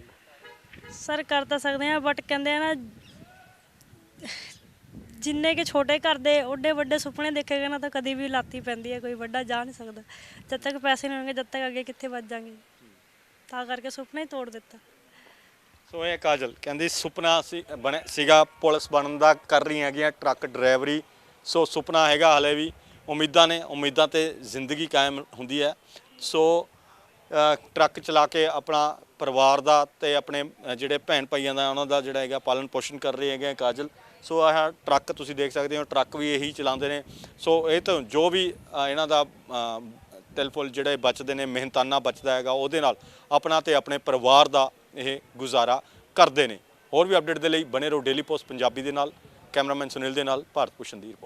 ਸਰ, ਕਰ ਤਾਂ ਸਕਦੇ ਆ ਬਟ ਕਹਿੰਦੇ ਆ ਨਾ, ਜਿੰਨੇ ਕਿ ਛੋਟੇ ਘਰ ਦੇ ਓਡੇ ਵੱਡੇ ਸੁਪਨੇ ਦੇਖੇਗਾ ਨਾ, ਤਾਂ ਕਦੀ ਵੀ ਲਾਤੀ ਪੈਂਦੀ ਹੈ, ਕੋਈ ਵੱਡਾ ਜਾ ਨਹੀਂ ਸਕਦਾ। ਜਦ ਤੱਕ ਪੈਸੇ ਨਹੀਂ ਹੋਣਗੇ, ਜਦ ਤੱਕ ਅੱਗੇ ਕਿੱਥੇ ਵੱਧ ਜਾਾਂਗੇ। ਤਾਂ ਕਰਕੇ ਸੁਪਨਾ ਹੀ ਤੋੜ ਦਿੱਤਾ। ਸੋ ਇਹ ਕਾਜਲ, ਕਹਿੰਦੀ ਸੁਪਨਾ ਸੀ, ਬਣੇ, ਸੀਗਾ, ਪੁਲਿਸ ਬਣਨ ਦਾ ਕਰ ਰਹੀ ਹੈਗੀਆਂ, ਟਰੱਕ ਡਰਾਈਵਰੀ। ਸੋ ਸੁਪਨਾ ਹੈਗਾ ਹਲੇ ਵੀ, ਉਮੀਦਾਂ ਨੇ, ਉਮੀਦਾਂ ਤੇ ਜ਼ਿੰਦਗੀ ਕਾਇਮ ਹੁੰਦੀ ਹੈ। ਸੋ ਟਰੱਕ ਚਲਾ ਕੇ ਆਪਣਾ ਪਰਿਵਾਰ ਦਾ ਤੇ ਆਪਣੇ ਜਿਹੜੇ ਭੈਣ ਭਾਈਆਂ ਦਾ ਉਹਨਾਂ ਦਾ ਜਿਹੜਾ ਹੈਗਾ ਪਾਲਣ ਪੋਸ਼ਣ ਕਰ ਰਹੇ ਹੈਗੇ ਆ ਕਾਜਲ। ਸੋ ਆਹ ਟਰੱਕ ਤੁਸੀਂ ਦੇਖ ਸਕਦੇ ਹੋ ਟਰੱਕ ਵੀ ਇਹੀ ਚਲਾਉਂਦੇ ਨੇ। ਸੋ ਇਹ ਤਾਂ ਜੋ ਵੀ ਇਹਨਾਂ ਦਾ ਅ, ਤਿਲਫੁਲ ਜਿਹੜੇ ਬਚਦੇ ਨੇ ਮਿਹਨਤਾਨਾ ਬਚਦਾ ਹੈਗਾ ਉਹਦੇ ਨਾਲ ਆਪਣਾ ਤੇ ਆਪਣੇ ਪਰਿਵਾਰ ਦਾ ਇਹ ਗੁਜ਼ਾਰਾ ਕਰਦੇ ਨੇ। ਹੋਰ ਵੀ ਅਪਡੇਟ ਦੇ ਲਈ ਬਨੇ ਰਹੋ ਡੇਲੀ ਪੋਸਟ ਪੰਜਾਬੀ ਦੇ ਨਾਲ ਕੈਮਰਾਮੈਨ ਸੁਨੀਲ ਦੇ ਨਾਲ ਭਾਰਤ ਭੂਸ਼ਣ ਦੀ ਰਿਪੋਰਟ।